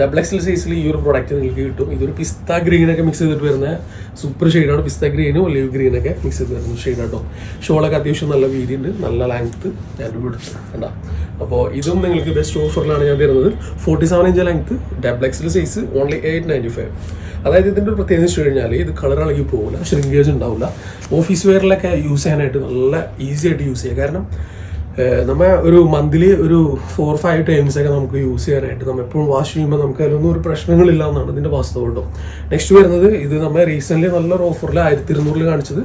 ഡബിൾ എക്സൽ സൈസിൽ ഈ ഒരു പ്രോഡക്റ്റ് നിങ്ങൾക്ക് കിട്ടും. ഇതൊരു പിസ്ത ഗ്രീൻ ഒക്കെ മിക്സ് ചെയ്തിട്ട് വരുന്ന സൂപ്പർ ഷെയ്ഡാണ് പിസ്ത ഗ്രീനും ഒലിവ് ഗ്രീൻ ഒക്കെ മിക്സ് ചെയ്ത് വരുന്ന ഷെയ്ഡ് കേട്ടോ ഷോളൊക്കെ അത്യാവശ്യം നല്ല വീതിയുണ്ട്. നല്ല ലെങ്ത്ത് ഞാൻ കൊടുത്തു കണ്ടാ? അപ്പോൾ ഇതും നിങ്ങൾക്ക് ബെസ്റ്റ് ഓഫറിലാണ് ഞാൻ തരുന്നത്. Forty seven inch length double XL size only eight ninety five അതായത് ഇതിന്റെ ഒരു പ്രത്യേകത വെച്ച് കഴിഞ്ഞാൽ ഇത് കളർ ഇളകി പോകില്ല ഷ്രിങ്കേജ് ഉണ്ടാവില്ല ഓഫീസ് വെയറിലൊക്കെ യൂസ് ചെയ്യാനായിട്ട് നല്ല ഈസി ആയിട്ട് യൂസ് ചെയ്യുക കാരണം നമ്മ ഒരു മന്ത്ലി ഒരു ഫോർ ഫൈവ് ടൈംസ് ഒക്കെ നമുക്ക് യൂസ് ചെയ്യാനായിട്ട് നമ്മൾ എപ്പോഴും വാഷ് ചെയ്യുമ്പോൾ നമുക്ക് അതിലൊന്നും ഒരു പ്രശ്നങ്ങളില്ല എന്നാണ് ഇതിന്റെ വാസ്തവം കേട്ടോ. നെക്സ്റ്റ് വരുന്നത് ഇത് നമ്മൾ റീസെന്റ്ലി നല്ലൊരു ഓഫറിൽ ആയിരത്തി ഇരുന്നൂറിൽ കാണിച്ചത്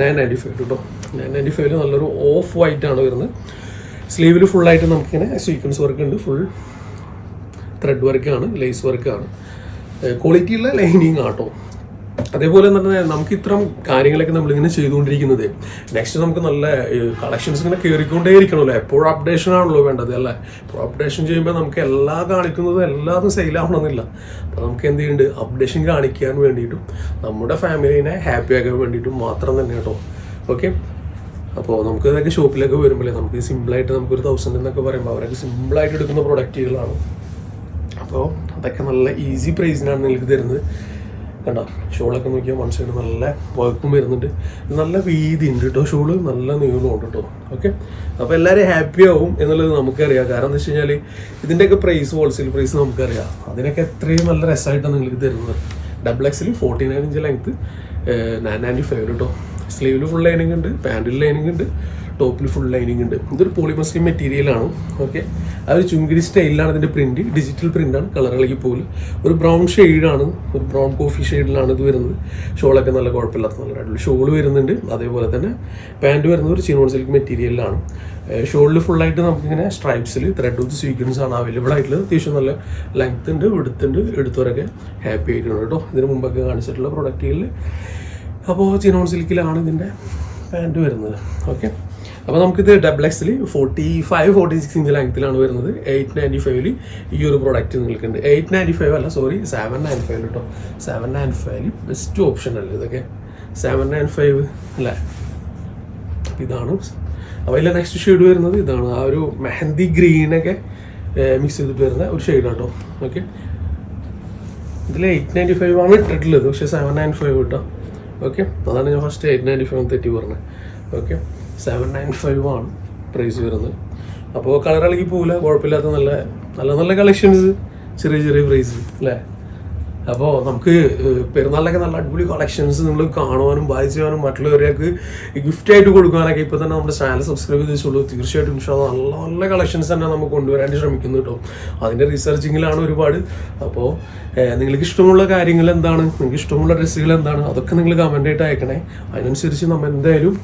നയൻ നയന്റി ഫൈവ് കേട്ടോ. നയൻ നയന്റി ഫൈവിൽ നല്ലൊരു ഓഫ് വൈറ്റ് ആണ് വരുന്നത്. സ്ലീവിൽ ഫുള്ളായിട്ട് നമുക്കിങ്ങനെ സീക്വൻസ് വർക്ക് ഉണ്ട്. ഫുൾ ത്രെഡ് വർക്കാണ് ലേസ് വർക്കാണ് ക്വാളിറ്റിയുള്ള ലൈനിങ് ആട്ടോ. അതേപോലെ എന്ന് പറഞ്ഞാൽ നമുക്ക് ഇത്തരം കാര്യങ്ങളൊക്കെ നമ്മളിങ്ങനെ ചെയ്തുകൊണ്ടിരിക്കുന്നത്. നെക്സ്റ്റ് നമുക്ക് നല്ല കളക്ഷൻസ് ഇങ്ങനെ കയറിക്കൊണ്ടേ ഇരിക്കണമല്ലോ എപ്പോഴും അപ്ഡേഷൻ ആണല്ലോ വേണ്ടത് അല്ലേ? ഇപ്പോൾ അപ്ഡേഷൻ ചെയ്യുമ്പോൾ നമുക്ക് എല്ലാ കാണിക്കുന്നതും എല്ലാതും സെയിൽ ആവണമെന്നില്ല. അപ്പോൾ നമുക്ക് എന്ത് ചെയ്യുന്നുണ്ട്? അപ്ഡേഷൻ കാണിക്കാൻ വേണ്ടിയിട്ടും നമ്മുടെ ഫാമിലീനെ ഹാപ്പി ആക്കാൻ വേണ്ടിയിട്ടും മാത്രം തന്നെ കേട്ടോ. ഓക്കെ അപ്പോൾ നമുക്ക് ഇതൊക്കെ ഷോപ്പിലൊക്കെ വരുമ്പോഴേ നമുക്ക് സിമ്പിളായിട്ട് നമുക്കൊരു തൗസൻഡ് എന്നൊക്കെ പറയുമ്പോൾ അവരൊക്കെ സിമ്പിളായിട്ട് എടുക്കുന്ന പ്രൊഡക്റ്റുകളാണ് അപ്പോൾ അതൊക്കെ നല്ല ഈസി പ്രൈസിനാണ് നിങ്ങൾക്ക് തരുന്നത്. കണ്ടോ? ഷോളൊക്കെ നോക്കിയാൽ സൈഡ് നല്ല വർക്കും വരുന്നുണ്ട്. നല്ല വീതി ഉണ്ട് കേട്ടോ ഷോൾ നല്ല നീളമുണ്ട് കേട്ടോ ഓക്കെ അപ്പോൾ എല്ലാവരും ഹാപ്പി ആവും എന്നുള്ളത് നമുക്കറിയാം. കാരണം എന്താ വെച്ച് കഴിഞ്ഞാൽ ഇതിന്റെയൊക്കെ പ്രൈസ് ഹോൾസെയിൽ പ്രൈസ് നമുക്കറിയാം. അതിനൊക്കെ എത്രയും നല്ല രസമായിട്ടാണ് നിങ്ങൾക്ക് തരുന്നത്. ഡബിൾ എക്സിൽ forty nine inch length nine ninety five കേട്ടോ സ്ലീവിൽ ഫുൾ ലൈനിങ് ഉണ്ട് പാന്റിൽ ലൈനിങ് ഉണ്ട്. ടോപ്പിൽ ഫുൾ ലൈനിങ് ഉണ്ട്. ഇതൊരു പോളിമസ്ലിം മെറ്റീരിയലാണ് ഓക്കെ ആ ചുങ്കിരി സ്റ്റൈലിലാണ് ഇതിന്റെ പ്രിന്റ് ഡിജിറ്റൽ പ്രിന്റാണ് ഇളകി പോലും ഒരു ബ്രൗൺ ഷെയ്ഡാണ് ഒരു ബ്രൗൺ കോഫി ഷെയ്ഡിലാണ് ഇത് വരുന്നത്. ഷോളൊക്കെ നല്ല കുഴപ്പമില്ലാത്ത നല്ല അടിപൊളി ഷോൾ വരുന്നുണ്ട്. അതേപോലെ തന്നെ പാന്റ് വരുന്നത് ഒരു ചിനോൺ സിൽക്ക് മെറ്റീരിയലാണ് ഷോളിൽ ഫുള്ളായിട്ട് നമുക്കിങ്ങനെ സ്ട്രൈപ്സിൽ ത്രെഡ് വിത്ത് സീക്വൻസ് ആണ് അവൈലബിൾ ആയിട്ടുള്ളത്. അത്യാവശ്യം നല്ല ലെങ്ത് ഉണ്ട് എടുത്തുണ്ട് എടുത്തവരൊക്കെ ഹാപ്പി ആയിട്ടുണ്ട് കേട്ടോ. ഇതിന് മുമ്പൊക്കെ കാണിച്ചിട്ടുള്ള പ്രൊഡക്റ്റുകളിൽ അപ്പോൾ ചിനോൺ സിൽക്കിലാണ് ഇതിന്റെ പാന്റ് വരുന്നത്. ഓക്കെ അപ്പോൾ നമുക്കിത് ഡബിൾ എക്സിൽ forty five forty six inch ലെങ്ത്തിലാണ് വരുന്നത്. എയ്റ്റ് നയന്റി ഫൈവിൽ ഈ ഒരു പ്രോഡക്റ്റ് നിങ്ങൾക്കുണ്ട്. എയ്റ്റ് നയന്റി ഫൈവ് അല്ല സോറി സെവൻ നയൻ ഫൈവ് കേട്ടോ seven nine five best option അല്ല ഇതൊക്കെ? സെവൻ നയൻ ഫൈവ് അല്ലേ ഇതാണ്. അപ്പോൾ അതിലെ നെക്സ്റ്റ് ഷെയ്ഡ് വരുന്നത് ഇതാണ്. ആ ഒരു മെഹന്തി ഗ്രീനൊക്കെ മിക്സ് ചെയ്തിട്ട് വരുന്ന ഒരു ഷെയ്ഡ് കേട്ടോ ഓക്കെ ഇതിൽ എയ്റ്റ് നയന്റി ഫൈവ് ആണ് ഇട്ടിട്ടുള്ളത്. പക്ഷേ സെവൻ നയൻ ഫൈവ് കേട്ടോ ഓക്കെ അതാണ് ഞാൻ ഫസ്റ്റ് എയ്റ്റ് നയന്റി ഫൈവ് തെറ്റി പറഞ്ഞത്. ഓക്കെ സെവൻ നയൻ ഫൈവ് ആണ് പ്രൈസ് വരുന്നത്. അപ്പോൾ കളർ ഇളകി പോകില്ല കുഴപ്പമില്ലാത്ത നല്ല നല്ല നല്ല കളക്ഷൻസ് ചെറിയ ചെറിയ പ്രൈസ് അല്ലേ അപ്പോൾ നമുക്ക് പെരുന്നാളിലൊക്കെ നല്ല അടിപൊളി കളക്ഷൻസ് നിങ്ങൾ കാണുവാനും ബൈ ചെയ്യാനും മറ്റുള്ളവരെയൊക്കെ ഗിഫ്റ്റ് ആയിട്ട് കൊടുക്കാനൊക്കെ ഇപ്പോൾ തന്നെ നമ്മുടെ ചാനൽ സബ്സ്ക്രൈബ് ചെയ്തിട്ടുള്ളൂ തീർച്ചയായിട്ടും ഇൻഷാ നല്ല നല്ല കളക്ഷൻസ് തന്നെ നമുക്ക് കൊണ്ടുവരാൻ ശ്രമിക്കുന്നു കേട്ടോ. അതിന്റെ റിസർച്ചിങ്ങിലാണ് ഒരുപാട്. അപ്പോൾ നിങ്ങൾക്ക് ഇഷ്ടമുള്ള കാര്യങ്ങൾ എന്താണ്? നിങ്ങൾക്ക് ഇഷ്ടമുള്ള ഡ്രസ്സുകൾ എന്താണ്? അതൊക്കെ നിങ്ങൾ കമന്റ് ആയിട്ട് അയക്കണേ. അതിനനുസരിച്ച് നമ്മൾ എന്തായാലും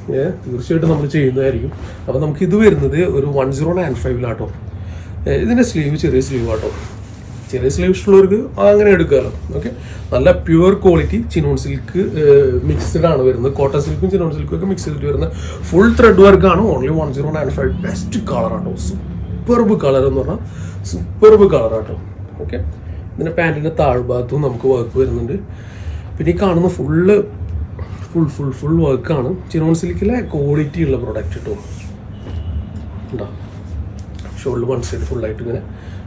തീർച്ചയായിട്ടും നമ്മൾ ചെയ്യുന്നതായിരിക്കും. അപ്പോൾ നമുക്ക് ഇത് വരുന്നത് ഒരു വൺ സീറോ നയൻ ഫൈവിലാട്ടോ ഇതിന്റെ സ്ലീവ് ചെറിയ സ്ലീവ് ആട്ടോ. ചെറിയ സ്ലീവ് ഇഷ്ടമുള്ളവർക്ക് അങ്ങനെ എടുക്കാമല്ലോ ഓക്കെ നല്ല pure quality chinon silk mixed ആണ് വരുന്നത്. കോട്ടൺ സിൽക്കും ചിനോൺ സിൽക്കും ഒക്കെ മിക്സ് ചെയ്തിട്ട് വരുന്ന ഫുൾ ത്രെഡ് വർക്ക് ആണ്. Only one zero nine five best colour ആട്ടോ. സൂപ്പർബ് കളർ എന്ന് പറഞ്ഞാൽ സൂപ്പർബ് കളർ ആട്ടോ. ഓക്കെ ഇതിന്റെ പാന്റിന്റെ താഴ്ഭാഗത്തും നമുക്ക് വർക്ക് വരുന്നുണ്ട്. പിന്നെ ഈ കാണുന്ന ഫുള്ള് ഫുൾ ഫുൾ ഫുൾ വർക്കാണ് ചിനോൺ സിൽക്കിലെ ക്വാളിറ്റി ഉള്ള പ്രൊഡക്റ്റ് കിട്ടും ഉണ്ടോ? ഷോൾഡ് വൺ സൈഡ് ഫുള്ളായിട്ട് ഇങ്ങനെ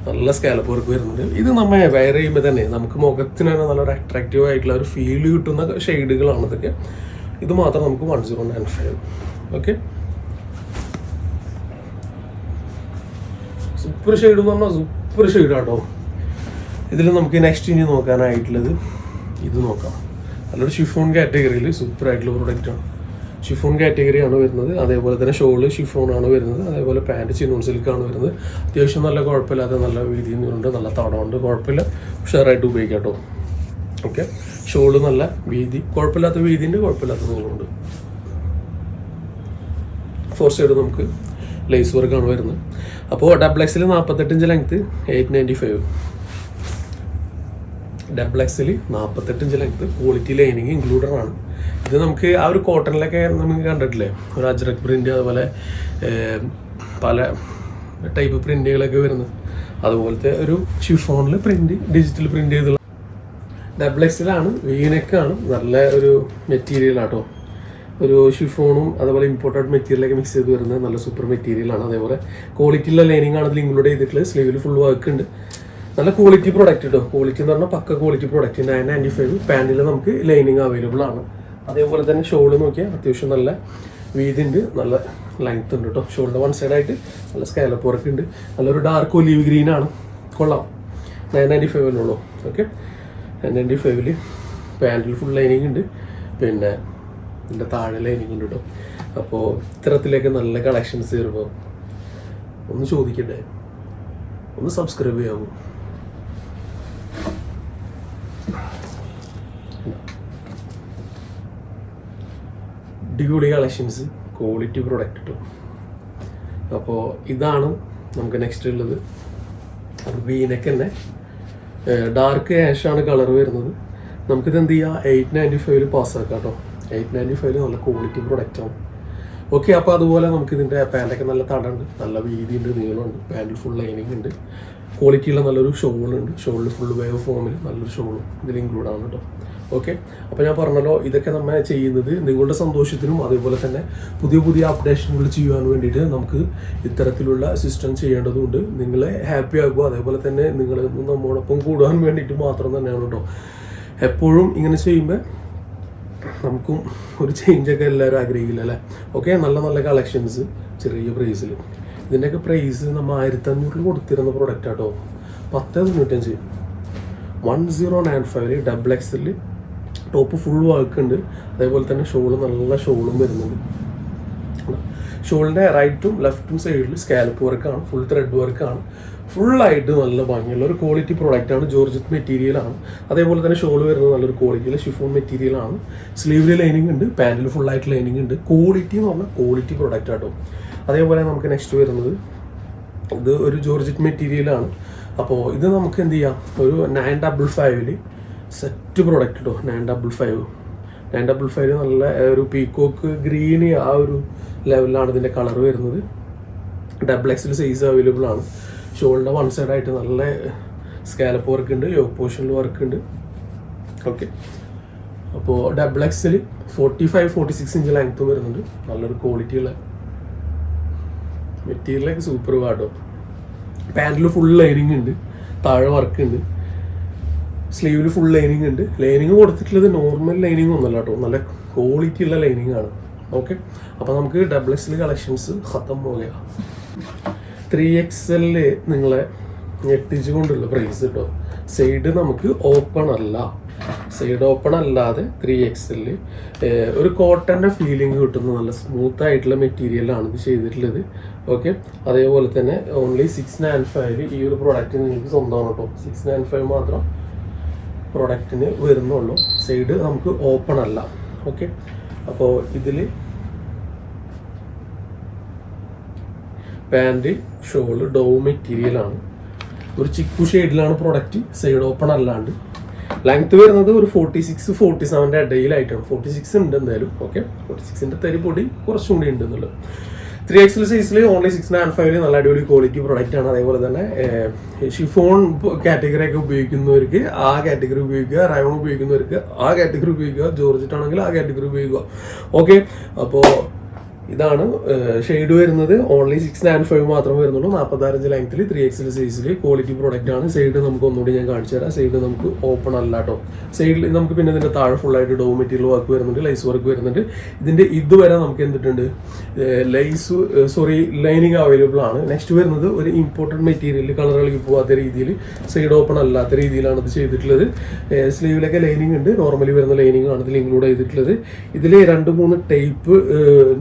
നല്ല സ്കാലപ്പ് വർക്ക് വരുന്നുണ്ട്. ഇത് നമ്മെ വെയർ ചെയ്യുമ്പോൾ തന്നെ നമുക്ക് മുഖത്തിന് തന്നെ നല്ലൊരു അട്രാക്റ്റീവ് ആയിട്ടുള്ള ഒരു ഫീൽ കിട്ടുന്ന ഷെയ്ഡുകളാണ് ഇതൊക്കെ. ഇത് മാത്രം നമുക്ക് one zero nine five okay super shade എന്ന് പറഞ്ഞാൽ സൂപ്പർ ഷെയ്ഡ് ആട്ടോ. ഇതിൽ നമുക്ക് നെക്സ്റ്റ് ഇനി നോക്കാനായിട്ടുള്ളത് ഇത് നോക്കാം. നല്ലൊരു ഷിഫോൺ കാറ്റഗറിയിൽ സൂപ്പർ ആയിട്ടുള്ള പ്രൊഡക്റ്റാണ് ഷിഫോൺ കാറ്റഗറി ആണ് വരുന്നത്. അതേപോലെ തന്നെ ഷോൾ ഷിഫോൺ ആണ് വരുന്നത്. അതേപോലെ പാന്റ് ചിനോൺ സിൽക്ക് ആണ് വരുന്നത്. അത്യാവശ്യം നല്ല കുഴപ്പമില്ലാതെ നല്ല വീതിയുണ്ട് നല്ല തടമുണ്ട്. കുഴപ്പമില്ല. ഉഷാറായിട്ട് ഉപയോഗിക്കാം കേട്ടോ ഓക്കെ ഷോൾ നല്ല വീതി. കുഴപ്പമില്ലാത്ത വീതിന്റെ കുഴപ്പമില്ലാത്ത നീളമുണ്ട്. ഫോർ സൈഡ് നമുക്ക് ലേസ് വർക്കാണ് വരുന്നത്. അപ്പോൾ ഡബിൾ എക്സിൽ നാൽപ്പത്തെട്ട് inch length eight ninety five double എക്സിൽ നാൽപ്പത്തെട്ട് inch length quality lining included ആണ്. ഇത് നമുക്ക് ആ ഒരു കോട്ടണിലൊക്കെ നമുക്ക് കണ്ടിട്ടില്ലേ? ഒരു അജ്രക് പ്രിന്റ് അതുപോലെ പല ടൈപ്പ് പ്രിന്റുകളൊക്കെ വരുന്നത്. അതുപോലത്തെ ഒരു ഷിഫോണിൽ പ്രിന്റ് ഡിജിറ്റൽ പ്രിന്റ് ചെയ്തുള്ള ഡബിൾ എക്സിലാണ് വീനക്കാണ് നല്ല ഒരു മെറ്റീരിയൽ ആട്ടോ ഒരു ഷിഫോണും അതുപോലെ ഇമ്പോർട്ടഡ് മെറ്റീരിയലൊക്കെ മിക്സ് ചെയ്ത് വരുന്നത് നല്ല സൂപ്പർ മെറ്റീരിയലാണ് അതേപോലെ ക്വാളിറ്റിയുള്ള ലൈനിങ് ആണ് ഇതിൽ ഇൻക്ലൂഡ് ചെയ്തിട്ടുള്ളത്. സ്ലീവിൽ ഫുൾ വർക്ക് ഉണ്ട്. നല്ല ക്വാളിറ്റി പ്രോഡക്റ്റ് കേട്ടോ ക്വാളിറ്റി എന്ന് പറഞ്ഞാൽ പക്ക quality product nine ninety five പാന്റിൽ നമുക്ക് ലൈനിങ് അവൈലബിൾ ആണ്. അതേപോലെ തന്നെ ഷോൾ നോക്കിയാൽ അത്യാവശ്യം നല്ല വീതി ഉണ്ട് നല്ല ലെങ്ത് ഉണ്ട് കേട്ടോ ഷോളിന്റെ വൺ സൈഡായിട്ട് നല്ല സ്കാലപ്പ് വർക്ക് ഉണ്ട് നല്ലൊരു ഡാർക്ക് ഒലീവ് ഗ്രീൻ ആണ്. കൊള്ളാം. നയൻ നയന്റി ഫൈവിലുള്ളൂ ഓക്കെ നയൻ നയന്റി ഫൈവിൽ പാന്റിൽ ഫുൾ ലൈനിങ് ഉണ്ട് പിന്നെ ഇതിന്റെ താഴെ ലൈനിങ് ഉണ്ട് കേട്ടോ അപ്പോൾ ഇത്തരത്തിലേക്ക് നല്ല കളക്ഷൻസ് വരുമ്പോൾ ഒന്ന് ചോദിക്കട്ടെ ഒന്ന് സബ്സ്ക്രൈബ് ചെയ്യാമോ അടിപൊളി കളക്ഷൻസ് ക്വാളിറ്റി പ്രൊഡക്റ്റ് കിട്ടും അപ്പോൾ ഇതാണ് നമുക്ക് നെക്സ്റ്റ് ഉള്ളത്. വീനക്ക് തന്നെ. ഡാർക്ക് ആഷാണ് കളർ വരുന്നത്. നമുക്കിത് എന്ത് ചെയ്യാം? എയ്റ്റ് നയന്റി ഫൈവിൽ പാസ്സാക്കാം കേട്ടോ എയ്റ്റ് നയന്റി ഫൈവിൽ നല്ല ക്വാളിറ്റി പ്രൊഡക്റ്റാണ് ഓക്കെ അപ്പോൾ അതുപോലെ നമുക്ക് ഇതിന്റെ പാന്റൊക്കെ നല്ല തടമുണ്ട് നല്ല വീതിയുണ്ട് നീളമുണ്ട്. പാന്റിൽ ഫുൾ ലൈനിങ് ഉണ്ട്. ക്വാളിറ്റിയുള്ള നല്ലൊരു ഷോളുണ്ട് ഷോളിൽ ഫുൾ വേവ് ഫോമിൽ നല്ലൊരു ഷോളും ഇതിൽ ഇൻക്ലൂഡ് ആണ് കേട്ടോ ഓക്കെ അപ്പോൾ ഞാൻ പറഞ്ഞല്ലോ ഇതൊക്കെ നമ്മൾ ചെയ്യുന്നത് നിങ്ങളുടെ സന്തോഷത്തിനും അതേപോലെ തന്നെ പുതിയ പുതിയ അപ്ഡേഷനുകൾ ചെയ്യുവാൻ വേണ്ടിയിട്ട് നമുക്ക് ഇത്തരത്തിലുള്ള സിസ്റ്റം ചെയ്യേണ്ടതുണ്ട്. നിങ്ങളെ ഹാപ്പി ആക്കുക. അതേപോലെ തന്നെ നിങ്ങൾ നമ്മോടൊപ്പം കൂടുവാൻ വേണ്ടിയിട്ട് മാത്രം തന്നെയാണ് കേട്ടോ എപ്പോഴും ഇങ്ങനെ ചെയ്യുമ്പോൾ നമുക്കും ഒരു ചേഞ്ചൊക്കെ എല്ലാവരും ആഗ്രഹിക്കില്ല അല്ലേ? ഓക്കെ നല്ല നല്ല കളക്ഷൻസ് ചെറിയ പ്രൈസിൽ ഇതിന്റെയൊക്കെ പ്രൈസ് നമ്മൾ ആയിരത്തി അഞ്ഞൂറിൽ കൊടുത്തിരുന്ന പ്രൊഡക്റ്റ് ആട്ടോ പത്ത് തൊണ്ണൂറ്റഞ്ച് വൺ സീറോ നയൻ ഫൈവിൽ ഡബിൾ എക്സിൽ ടോപ്പ് ഫുൾ വാക്കുണ്ട് അതേപോലെ തന്നെ ഷോൾ നല്ല ഷോളും വരുന്നുണ്ട്. ഷോളിന്റെ റൈറ്റും ലെഫ്റ്റും സൈഡിൽ സ്കാലപ്പ് വർക്കാണ് ഫുൾ ത്രെഡ് വർക്കാണ് ഫുള്ളായിട്ട് നല്ല ഭംഗിയുള്ള ഒരു ക്വാളിറ്റി പ്രോഡക്റ്റാണ് ജോർജറ്റ് മെറ്റീരിയലാണ് അതേപോലെ തന്നെ ഷോൾ വരുന്നത് നല്ലൊരു ക്വാളിറ്റിയിലെ ഷിഫോൺ മെറ്റീരിയലാണ് സ്ലീവിൽ ലൈനിങ് ഉണ്ട്. പാന്റിൽ ഫുള്ളായിട്ട് ലൈനിങ് ഉണ്ട്. ക്വാളിറ്റി എന്ന് പറഞ്ഞാൽ ക്വാളിറ്റി പ്രോഡക്റ്റ് ആട്ടോ അതേപോലെ നമുക്ക് നെക്സ്റ്റ് വരുന്നത് ഇത് ഒരു ജോർജറ്റ് മെറ്റീരിയലാണ് അപ്പോൾ ഇത് നമുക്ക് എന്ത് ചെയ്യാം? ഒരു നയൻ ഡബിൾ ഫൈവിൽ സെറ്റ് പ്രോഡക്റ്റ് കേട്ടോ nine double five nine double five നല്ല ഒരു പീക്കോക്ക് ഗ്രീന് ആ ഒരു ലെവലിലാണ് ഇതിന്റെ കളർ വരുന്നത്. ഡബിൾ എക്സിൽ സൈസ് അവൈലബിൾ ആണ്. ഷോളിന്റെ വൺ സൈഡ് ആയിട്ട് നല്ല സ്കാലപ്പ് വർക്ക് ഉണ്ട് യോഗ പോർഷനിൽ വർക്ക് ഉണ്ട്. ഓക്കെ അപ്പോൾ ഡബിൾ എക്സിൽ forty five forty six inch ലെങ്ത്തും വരുന്നുണ്ട്. നല്ലൊരു ക്വാളിറ്റിയുള്ള മെറ്റീരിയലൊക്കെ സൂപ്പർ പാട്ടോ പാന്റിൽ ഫുൾ ലൈനിങ് ഉണ്ട്. താഴെ വർക്ക് ഉണ്ട്. സ്ലീവിൽ ഫുൾ ലൈനിങ് ഉണ്ട്. ലൈനിങ് കൊടുത്തിട്ടുള്ളത് നോർമൽ ലൈനിങ് ഒന്നല്ല കേട്ടോ. നല്ല ക്വാളിറ്റി ഉള്ള ലൈനിങ് ആണ്. ഓക്കെ അപ്പോൾ നമുക്ക് ഡബിൾ എക്സിൽ കളക്ഷൻസ് ഖത്തം പോകുക ത്രീ എക്സലിൽ നിങ്ങളെ ഞെട്ടിച്ചു കൊണ്ടുള്ള പ്രൈസ് കേട്ടോ. സൈഡ് നമുക്ക് ഓപ്പൺ അല്ല. സൈഡ് ഓപ്പൺ അല്ലാതെ ത്രീ എക്സലിൽ ഒരു കോട്ടന്റെ ഫീലിംഗ് കിട്ടുന്ന നല്ല സ്മൂത്ത് ആയിട്ടുള്ള മെറ്റീരിയലാണ് ഇത് ചെയ്തിട്ടുള്ളത്. ഓക്കെ അതേപോലെ തന്നെ ഓൺലി സിക്സ് നയൻ ഫൈവ് ഈ ഒരു പ്രോഡക്റ്റ് നിങ്ങൾക്ക് സ്വന്തമാണ് കേട്ടോ. സിക്സ് നയൻ ഫൈവ് മാത്രം പ്രൊഡക്റ്റിന് വരുന്നുള്ളൂ. സൈഡ് നമുക്ക് ഓപ്പൺ അല്ല. ഓക്കെ അപ്പോൾ ഇതിൽ പാന്റ് ഷോൾ ഡോ മെറ്റീരിയലാണ് ഒരു ചിക്കു ഷെയ്ഡിലാണ് പ്രൊഡക്റ്റ് സൈഡ് ഓപ്പൺ അല്ലാണ്ട്. ലെങ്ത് വരുന്നത് ഒരു ഫോർട്ടി സിക്സ് ഫോർട്ടി സെവന്റെ ഇടയിലായിട്ടാണ്. ഫോർട്ടി സിക്സ് ഉണ്ട് എന്തായാലും. ഓക്കെ ഫോർട്ടി സിക്സിന്റെ തരി പൊടി കുറച്ചും കൂടി ഉണ്ട് എന്നുള്ളത്. ത്രീ എക്സൽ സൈസിൽ ഓൺലി സിക്സ് നയൻ ഫൈവിൽ നല്ല അടിപൊളി ക്വാളിറ്റി പ്രൊഡക്റ്റ് ആണ്. അതേപോലെ തന്നെ ഷിഫോൺ കാറ്റഗറി ഒക്കെ ഉപയോഗിക്കുന്നവർക്ക് ആ കാറ്റഗറി ഉപയോഗിക്കുക റയോൺ ഉപയോഗിക്കുന്നവർക്ക് ആ കാറ്റഗറി ഉപയോഗിക്കുക ജോർജറ്റ് ആണെങ്കിൽ ആ കാറ്റഗറി ഉപയോഗിക്കുക. ഓക്കെ അപ്പോൾ ഇതാണ് ഷെയ്ഡ് വരുന്നത്. ഓൺലി സിക്സ് നയൻ ഫൈവ് മാത്രമേ വരുന്നുള്ളൂ. നാൽപ്പത്താറഞ്ച് ലെങ്ത്തിൽ ത്രീ എക്സിൽ സൈസിൽ ക്വാളിറ്റി പ്രോഡക്റ്റ് ആണ്. സൈഡ് നമുക്ക് ഒന്നുകൂടി ഞാൻ കാണിച്ചു തരാം. സൈഡ് നമുക്ക് ഓപ്പൺ അല്ല കേട്ടോ സൈഡിൽ നമുക്ക് പിന്നെ ഇതിന്റെ താഴെ ഫുള്ളായിട്ട് ഡോ മെറ്റീരിയൽ വർക്ക് വരുന്നുണ്ട് ലൈസ് വർക്ക് വരുന്നുണ്ട്. ഇതിന്റെ ഇതുവരെ നമുക്ക് എന്തിട്ടുണ്ട്? ലൈസ് സോറി ലൈനിങ് അവൈലബിൾ ആണ്. നെക്സ്റ്റ് വരുന്നത് ഒരു ഇമ്പോർട്ടന്റ് മെറ്റീരിയൽ കളർ കളി പോകാത്ത രീതിയിൽ സൈഡ് ഓപ്പൺ അല്ലാത്ത രീതിയിലാണ് ഇത് ചെയ്തിട്ടുള്ളത്. സ്ലീവിലൊക്കെ ലൈനിങ് ഉണ്ട്. നോർമലി വരുന്ന ലൈനിങ് ആണ് ഇതിൽ ഇൻക്ലൂഡ് ചെയ്തിട്ടുള്ളത്. ഇതിൽ രണ്ട് മൂന്ന് ടൈപ്പ്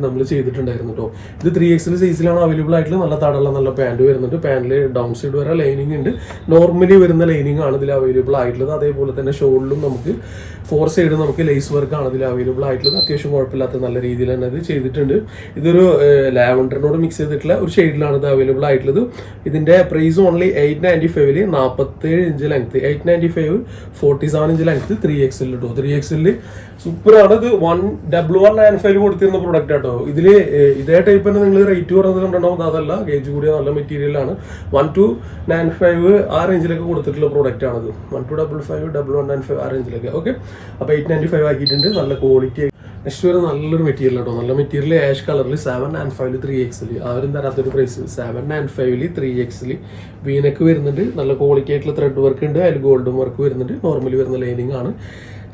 നമ്മൾ ചെയ്തിട്ടുണ്ടായിരുന്നു കേട്ടോ ഇത് ത്രീ എക്സിൽ സൈസിലാണ് അവൈലബിൾ ആയിട്ടുള്ള നല്ല തടയുള്ള നല്ല പാന്റ് വരുന്നുണ്ട്. പാന്റിൽ ഡൗൺ സൈഡ് വരെ ലൈനിങ് ഉണ്ട്. നോർമലി വരുന്ന ലൈനിങ് ആണ് ഇതിൽ അവൈലബിൾ ആയിട്ടുള്ളത്. അതേപോലെ തന്നെ ഷോളിലും നമുക്ക് ഫോർ സൈഡ് നമുക്ക് ലേസ് വർക്ക് ആണ് ഇതിൽ അവൈലബിൾ ആയിട്ടുള്ളത്. അത്യാവശ്യം കുഴപ്പമില്ലാത്ത നല്ല രീതിയിൽ തന്നെ ഇത് ചെയ്തിട്ടുണ്ട്. ഇതൊരു ലാവൻഡറിനോട് മിക്സ് ചെയ്തിട്ടുള്ള ഒരു ഷെയ്ഡിലാണ് ഇത് അവൈലബിൾ ആയിട്ടുള്ളത്. ഇതിന്റെ പ്രൈസ് ഓൺലി എയ്റ്റ് നയന്റി ഫൈവിൽ നാൽപ്പത്തേഴ് inch length eight ninety five forty seven inch length three എക്സിൽ കേട്ടോ ത്രീ എക്സിൽ സൂപ്പറാണ് ഇത് one W one nine five കൊടുത്തിരുന്ന പ്രൊഡക്റ്റ് ആട്ടോ ഇതിൽ ഏഹ്, ഇതേ ടൈപ്പ് തന്നെ നിങ്ങൾ റേറ്റ് കുറഞ്ഞത് കണ്ടിട്ടുണ്ടാവും അതല്ല ഗേജ് കൂടിയ നല്ല മെറ്റീരിയൽ ആണ്. വൺ ടു നയൻ ഫൈവ് ആ റേഞ്ചിലൊക്കെ കൊടുത്തിട്ടുള്ള പ്രോഡക്റ്റ് ആണത്. One two double five double one nine five ആ റേഞ്ചിലൊക്കെ ഓക്കെ അപ്പോൾ എയ്റ്റ് നയന്റി ഫൈവ് ആക്കിയിട്ടുണ്ട്. നല്ല ക്വാളിറ്റി നെക്സ്റ്റ് വരെ നല്ലൊരു മെറ്റീരിയൽ കേട്ടോ നല്ല മെറ്റീരിയൽ ആഷ് കളറിൽ സെവൻ ആൻഡ് ഫൈവിൽ ത്രീ എക്സിൽ ആരും തരാത്തൊരു പ്രൈസ് സെവൻ ആൻഡ് ഫൈവിൽ ത്രീ എക്സിൽ വീനക്ക് വരുന്നുണ്ട്. നല്ല ക്വാളിറ്റി ആയിട്ടുള്ള ത്രെഡ് വർക്ക് ഉണ്ട്. അതിൽ ഗോൾഡൻ വർക്ക് വരുന്നുണ്ട്. നോർമലി വരുന്ന ലൈനിങ് ആണ്.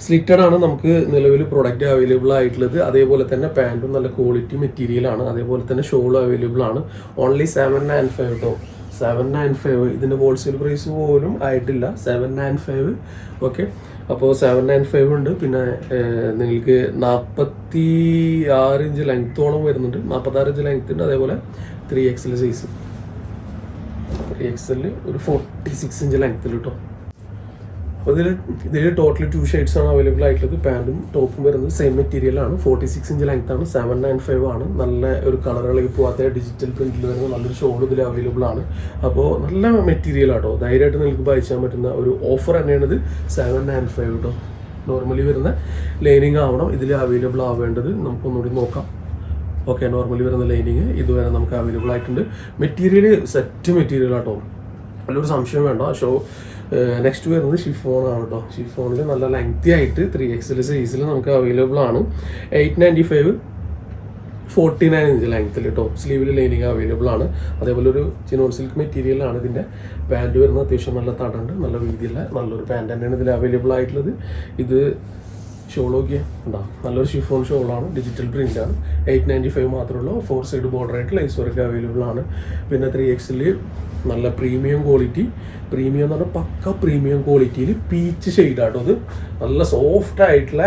സ്ലിറ്റഡ് ആണ് നമുക്ക് നിലവിൽ പ്രൊഡക്റ്റ് അവൈലബിൾ ആയിട്ടുള്ളത്. അതേപോലെ തന്നെ പാന്റും നല്ല ക്വാളിറ്റി മെറ്റീരിയൽ ആണ്. അതേപോലെ തന്നെ ഷോളും അവൈലബിൾ ആണ്. ഓൺലി സെവൻ നയൻ ഫൈവ് കേട്ടോ സെവൻ നയൻ ഫൈവ് ഇതിന്റെ ഹോൾസെയിൽ പ്രൈസ് പോലും ആയിട്ടില്ല. സെവൻ നയൻ ഫൈവ് ഓക്കെ അപ്പോൾ സെവൻ നയൻ ഫൈവ് ഉണ്ട്. പിന്നെ നിങ്ങൾക്ക് നാൽപ്പത്തി ആറ് ഇഞ്ച് ലെങ്ത്തോളം വരുന്നുണ്ട്. നാൽപ്പത്താറ് ഇഞ്ച് ലെങ്ത് ഉണ്ട്. അതേപോലെ ത്രീ എക്സൽ സൈസ് ത്രീ എക്സലിൽ ഒരു ഫോർട്ടി സിക്സ് ഇഞ്ച് ലെങ്ത്തിൽ കിട്ടും അപ്പോൾ ഇതിൽ ഇതിൽ ടോട്ടലി ടു ഷെയ്ഡ്സ് ആണ് അവൈലബിൾ ആയിട്ടുള്ളത്. പാന്റും ടോപ്പും വരുന്നത് സെയിം മെറ്റീരിയൽ ആണ്. ഫോർട്ടി സിക്സ് ഇഞ്ച് ലെങ്ത് ആണ്. സെവൻ നയൻ ഫൈവ് ആണ്. നല്ല ഒരു കളറുകളിൽ പോകാത്ത ഡിജിറ്റൽ പ്രിന്റിൽ വരുന്ന നല്ലൊരു ഷോൾ ഇതിൽ അവൈലബിൾ ആണ്. അപ്പോൾ നല്ല മെറ്റീരിയൽ ആട്ടോ. ധൈര്യമായിട്ട് നിങ്ങൾക്ക് ബൈ പറ്റുന്ന ഒരു ഓഫർ തന്നെയാണ് ഇത് സെവൻ നയൻ ഫൈവ് കേട്ടോ നോർമലി വരുന്ന ലൈനിങ് ആവണം. ഇതിൽ അവൈലബിൾ ആവേണ്ടത് നമുക്കൊന്നുകൂടി നോക്കാം. ഓക്കെ നോർമലി വരുന്ന ലൈനിങ് ഇതുവരെ നമുക്ക് അവൈലബിൾ ആയിട്ടുണ്ട്. മെറ്റീരിയൽ സെറ്റ് മെറ്റീരിയൽ ആട്ടോ. നല്ലൊരു സംശയം വേണ്ട. ഷോ നെക്സ്റ്റ് വരുന്നത് ഷിഫോൺ ആണ് കേട്ടോ ഷിഫോണിൽ നല്ല ലെങ്തി ആയിട്ട് ത്രീ എക്സൽ സൈസിൽ നമുക്ക് അവൈലബിൾ ആണ്. Eight ninety five forty nine inch ലെങ്ത്തിൽ ടോപ്പ് സ്ലീവിൽ ലൈനിങ് അവൈലബിൾ ആണ്. അതേപോലെ ഒരു ചിനോൺ സിൽക്ക് മെറ്റീരിയലാണ് ഇതിന്റെ പാന്റ് വരുന്നത് അത്യാവശ്യം നല്ല തടുണ്ട് നല്ല വീതിയുള്ള നല്ലൊരു പാന്റ് തന്നെയാണ് ഇതിൽ അവൈലബിൾ ആയിട്ടുള്ളത്. ഇത് ഷോളൊക്കെ ഉണ്ടാവും നല്ലൊരു ഷിഫോൺ ഷോളാണ് ഡിജിറ്റൽ പ്രിന്റ് ആണ്. എയ്റ്റ് നയന്റി ഫൈവ് മാത്രമേ ഉള്ളൂ. ഫോർ സൈഡ് ബോർഡർ ആയിട്ട് ലൈസ് വർക്ക് അവൈലബിൾ ആണ്. പിന്നെ ത്രീ എക്സിൽ നല്ല പ്രീമിയം ക്വാളിറ്റി. പ്രീമിയം എന്ന് പറഞ്ഞാൽ പക്ക പ്രീമിയം ക്വാളിറ്റിയിൽ പീച്ച് ഷെയ്ഡാട്ടോ അത്. നല്ല സോഫ്റ്റ് ആയിട്ടുള്ള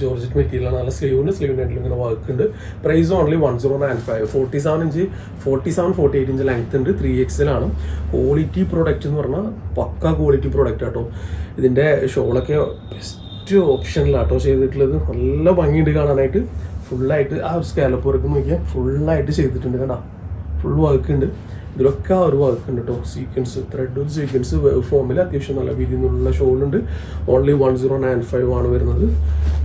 ജോർജറ്റ് മെറ്റീരിയലാണ്. നല്ല സ്ലീവിന് സ്ലീവിന്റെ ആയിട്ടുള്ള ഇങ്ങനെ വർക്ക് ഉണ്ട്. Price only one zero nine five forty seven inch forty seven forty eight inch length ഉണ്ട് ത്രീ എക്സിലാണ് ക്വാളിറ്റി പ്രോഡക്റ്റ് എന്ന് പറഞ്ഞാൽ പക്ക ക്വാളിറ്റി പ്രോഡക്റ്റ് ആട്ടോ. ഇതിന്റെ ഷോളൊക്കെ ബെസ്റ്റ് ഓപ്ഷനിലാട്ടോ ചെയ്തിട്ടുള്ളത്. നല്ല ഭംഗിയുണ്ട് കാണാനായിട്ട്. ഫുള്ളായിട്ട് ആ സ്കാലപ്പ് വർക്ക് നോക്കിയാൽ ഫുള്ളായിട്ട് ചെയ്തിട്ടുണ്ട് കേട്ടോ ഫുൾ വർക്ക് ഉണ്ട്. ഇതിലൊക്കെ ആ ഒരു വർക്ക് ഉണ്ട് കേട്ടോ സീക്വൻസ് ത്രെഡ് ഒരു സീക്വൻസ് ഫോമിൽ അത്യാവശ്യം നല്ല രീതിയിൽ നിന്നുള്ള ഷോളുണ്ട് only one zero nine five ആണ് വരുന്നത്.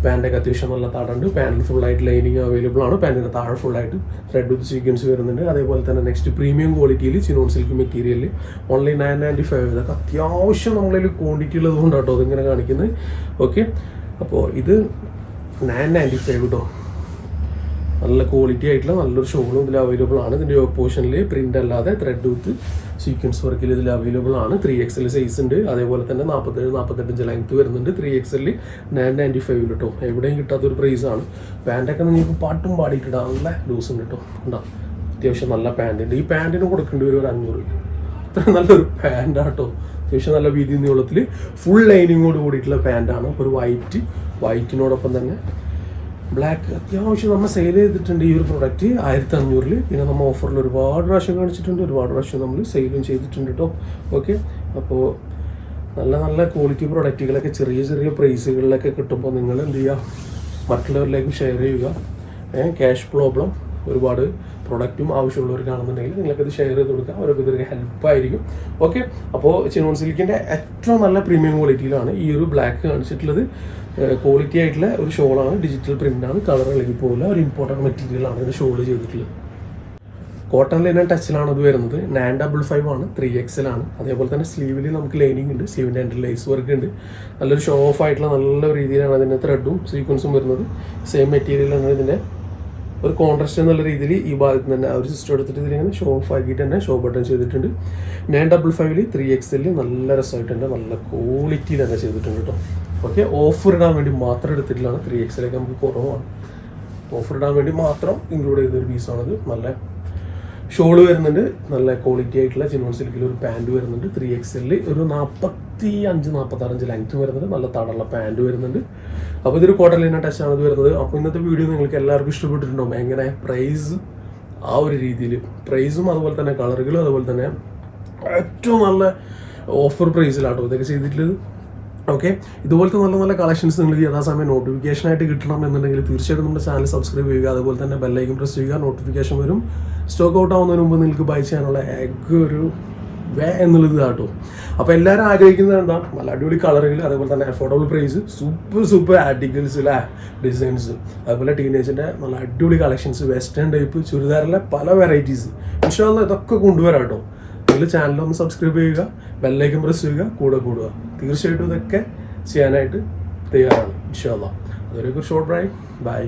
പാന്റൊക്കെ അത്യാവശ്യം നല്ല തടുണ്ട് ഫുൾ ആയിട്ട് ലൈനിങ് അവൈലബിൾ ആണ്. പാന്റിന്റെ താഴെ ആയിട്ട് ത്രെഡ് വിത്ത് സീക്വൻസ് വരുന്നുണ്ട്. അതേപോലെ തന്നെ നെക്സ്റ്റ് പ്രീമിയം ക്വാളിറ്റിയിൽ chinon silk material only nine ninety five ഇതൊക്കെ അത്യാവശ്യം നമ്മളതിൽ ക്വാണ്ടിറ്റി ഉള്ളത് കൊണ്ടാട്ടോ ഇതിങ്ങനെ കാണിക്കുന്നത് ഓക്കെ അപ്പോൾ ഇത് നയൻ നയന്റി ഫൈവ് കേട്ടോ നല്ല ക്വാളിറ്റി ആയിട്ടുള്ള നല്ലൊരു ഷോളും ഇതിൽ അവൈലബിൾ ആണ്. ഇതിന്റെ പോർഷനിൽ പ്രിന്റ് അല്ലാതെ ത്രെഡ് വിത്ത് സീക്വൻസ് വർക്കിൽ ഇതിൽ അവൈലബിൾ ആണ്. ത്രീ എക്സൽ സൈസ് ഉണ്ട്. അതേപോലെ തന്നെ നാൽപ്പത്തേഴ് നാൽപ്പത്തെട്ടഞ്ച് ലെങ്ത് വരുന്നുണ്ട്. ത്രീ എക്സലിൽ നയൻ നയന്റി ഫൈവ് കേട്ടോ എവിടെയും കിട്ടാത്തൊരു പ്രൈസാണ് പാന്റൊക്കെ നിങ്ങൾക്ക് പാട്ടും പാടിയിട്ടിടാം. നല്ല ലൂസ് ഉണ്ട് കേട്ടോ ഉണ്ടാ അത്യാവശ്യം നല്ല പാന്റ് ഉണ്ട്. ഈ പാന്റിന് കൊടുക്കേണ്ടി വരും ഒരു അഞ്ഞൂറ്. അത്ര നല്ലൊരു പാന്റാട്ടോ അത്യാവശ്യം നല്ല വീതി നീളത്തിൽ ഫുൾ ലൈനിങ്ങോട് കൂടിയിട്ടുള്ള പാന്റാണ് ഒരു വൈറ്റ് വൈറ്റിനോടൊപ്പം തന്നെ ബ്ലാക്ക് അത്യാവശ്യം നമ്മൾ സെയിൽ ചെയ്തിട്ടുണ്ട് ഈ ഒരു പ്രൊഡക്റ്റ് ആയിരത്തി അഞ്ഞൂറിൽ പിന്നെ നമ്മൾ ഓഫറിൽ ഒരുപാട് പ്രാവശ്യം കാണിച്ചിട്ടുണ്ട് ഒരുപാട് പ്രാവശ്യം നമ്മൾ സെയിലും ചെയ്തിട്ടുണ്ട് കേട്ടോ ഓക്കെ അപ്പോൾ നല്ല നല്ല ക്വാളിറ്റി പ്രൊഡക്റ്റുകളൊക്കെ ചെറിയ ചെറിയ പ്രൈസുകളിലൊക്കെ കിട്ടുമ്പോൾ നിങ്ങൾ എന്ത് ചെയ്യുക? മറ്റുള്ളവരിലേക്ക് ഷെയർ ചെയ്യുക. ക്യാഷ് പ്രോബ്ലം ഒരുപാട് പ്രൊഡക്റ്റും ആവശ്യമുള്ളവർക്കാണെന്നുണ്ടെങ്കിൽ നിങ്ങൾക്കത് ഷെയർ ചെയ്ത് കൊടുക്കാം. അവർക്ക് ഇതൊരു ഹെൽപ്പായിരിക്കും ഓക്കെ അപ്പോൾ ചിനോൺ സിൽക്കിന്റെ ഏറ്റവും നല്ല പ്രീമിയം ക്വാളിറ്റിയിലാണ് ഈ ഒരു ബ്ലാക്ക് കാണിച്ചിട്ടുള്ളത്. ക്വാളിറ്റി ആയിട്ടുള്ള ഒരു ഷോളാണ് ഡിജിറ്റൽ പ്രിന്റ് ആണ്. കളർ ഇളകി പോകില്ല ഒരു ഇമ്പോർട്ടന്റ് മെറ്റീരിയലാണ് ഇതിന് ഷോൾ ചെയ്തിട്ടുള്ളത്. കോട്ടൺ ലൈനൻ ടച്ചിലാണ് അത് വരുന്നത്. നയൻ ഡബിൾ ഫൈവ് ആണ്. ത്രീ എക്സൽ ആണ്. അതേപോലെ തന്നെ സ്ലീവിൽ നമുക്ക് ലൈനിങ് ഉണ്ട്. സ്ലീവിന്റെ എന്റെ ലേസ് വർക്ക് ഉണ്ട്. നല്ലൊരു ഷോ ഓഫ് ആയിട്ടുള്ള നല്ല രീതിയിലാണ് അതിന്റെ ത്രെഡും സീക്വൻസും വരുന്നത്. സെയിം മെറ്റീരിയലാണ് ഇതിന്റെ ഒരു കോൺട്രസ്റ്റ് എന്നുള്ള രീതിയിൽ ഈ ഭാഗത്ത് തന്നെ ആ ഒരു സിസ്റ്റം എടുത്തിട്ട് ഇതിലിങ്ങനെ ഷോ ഓഫ് ആക്കിയിട്ട് തന്നെ ഷോ ബട്ടൺ ചെയ്തിട്ടുണ്ട്. നയൻ ഡബിൾ ഫൈവിൽ ത്രീ എക്സലിൽ നല്ല രസമായിട്ടുണ്ട് നല്ല ക്വാളിറ്റിയിൽ തന്നെ ചെയ്തിട്ടുണ്ട് കേട്ടോ ഓക്കെ ഓഫർ ഇടാൻ വേണ്ടി മാത്രം എടുത്തിട്ടുള്ളതാണ് ത്രീ എക്സലൊക്കെ നമുക്ക് കുറവാണ്. ഓഫർ ഇടാൻ വേണ്ടി മാത്രം ഇൻക്ലൂഡ് ചെയ്തൊരു പീസാണത് നല്ല ഷോൾ വരുന്നുണ്ട്. നല്ല ക്വാളിറ്റി ആയിട്ടുള്ള ചിനോൺ സിൽക്കിൽ ഒരു പാന്റ് വരുന്നുണ്ട്. ത്രീ എക്സലിൽ ഒരു നാൽപ്പത്തി അഞ്ച് നാൽപ്പത്താറഞ്ച് ലെങ്ത് വരുന്നുണ്ട്. നല്ല തടമുള്ള പാന്റ് വരുന്നുണ്ട്. അപ്പോൾ ഇതൊരു കോട്ടൺ ടച്ചാണ് ഇത് വരുന്നത്. അപ്പോൾ ഇന്നത്തെ വീഡിയോ നിങ്ങൾക്ക് എല്ലാവർക്കും ഇഷ്ടപ്പെട്ടിട്ടുണ്ടാവും. എങ്ങനെ പ്രൈസ് ആ ഒരു രീതിയിൽ പ്രൈസും അതുപോലെ തന്നെ കളറുകളും അതുപോലെ തന്നെ ഏറ്റവും നല്ല ഓഫർ പ്രൈസിലാട്ടോ ഇതൊക്കെ ചെയ്തിട്ടുള്ളത്. ഓക്കെ ഇതുപോലത്തെ നല്ല നല്ല കളക്ഷൻസ് നിങ്ങൾക്ക് യഥാസമയം നോട്ടിഫിക്കേഷൻ ആയിട്ട് കിട്ടണം എന്നുണ്ടെങ്കിൽ തീർച്ചയായിട്ടും നമ്മുടെ ചാനൽ സബ്സ്ക്രൈബ് ചെയ്യുക. അതുപോലെ തന്നെ ബെല്ലൈക്കും പ്രസ് ചെയ്യുക. നോട്ടിഫിക്കേഷൻ വരും. സ്റ്റോക്ക് ഔട്ട് ആവുന്നതിന് മുമ്പ് നിങ്ങൾക്ക് ബൈ ചെയ്യാനുള്ള എഗ് ഒരു വേ എന്നുള്ളത് കേട്ടോ. അപ്പോൾ എല്ലാവരും ആഗ്രഹിക്കുന്നത് എന്താ? നല്ല അടിപൊളി കളറുകൾ അതുപോലെ തന്നെ affordable price super super articles അല്ലേ ഡിസൈൻസ് അതുപോലെ ടീനേജിന്റെ നല്ല അടിപൊളി കളക്ഷൻസ് വെസ്റ്റേൺ ടൈപ്പ് ചുരിദാറിലെ പല വെറൈറ്റീസ് ഇൻഷാല്ല ഇതൊക്കെ കൊണ്ടുവരാം കേട്ടോ. നിങ്ങൾ ഒന്ന് സബ്സ്ക്രൈബ് ചെയ്യുക ബെല്ലൈക്കൻ പ്രസ് ചെയ്യുക കൂടെ കൂടുക. തീർച്ചയായിട്ടും ഇതൊക്കെ ചെയ്യാനായിട്ട് തയ്യാറാണ് ഇൻഷാല്ല അതൊരു ഷോർട്ട് ബ്രൈ ബൈ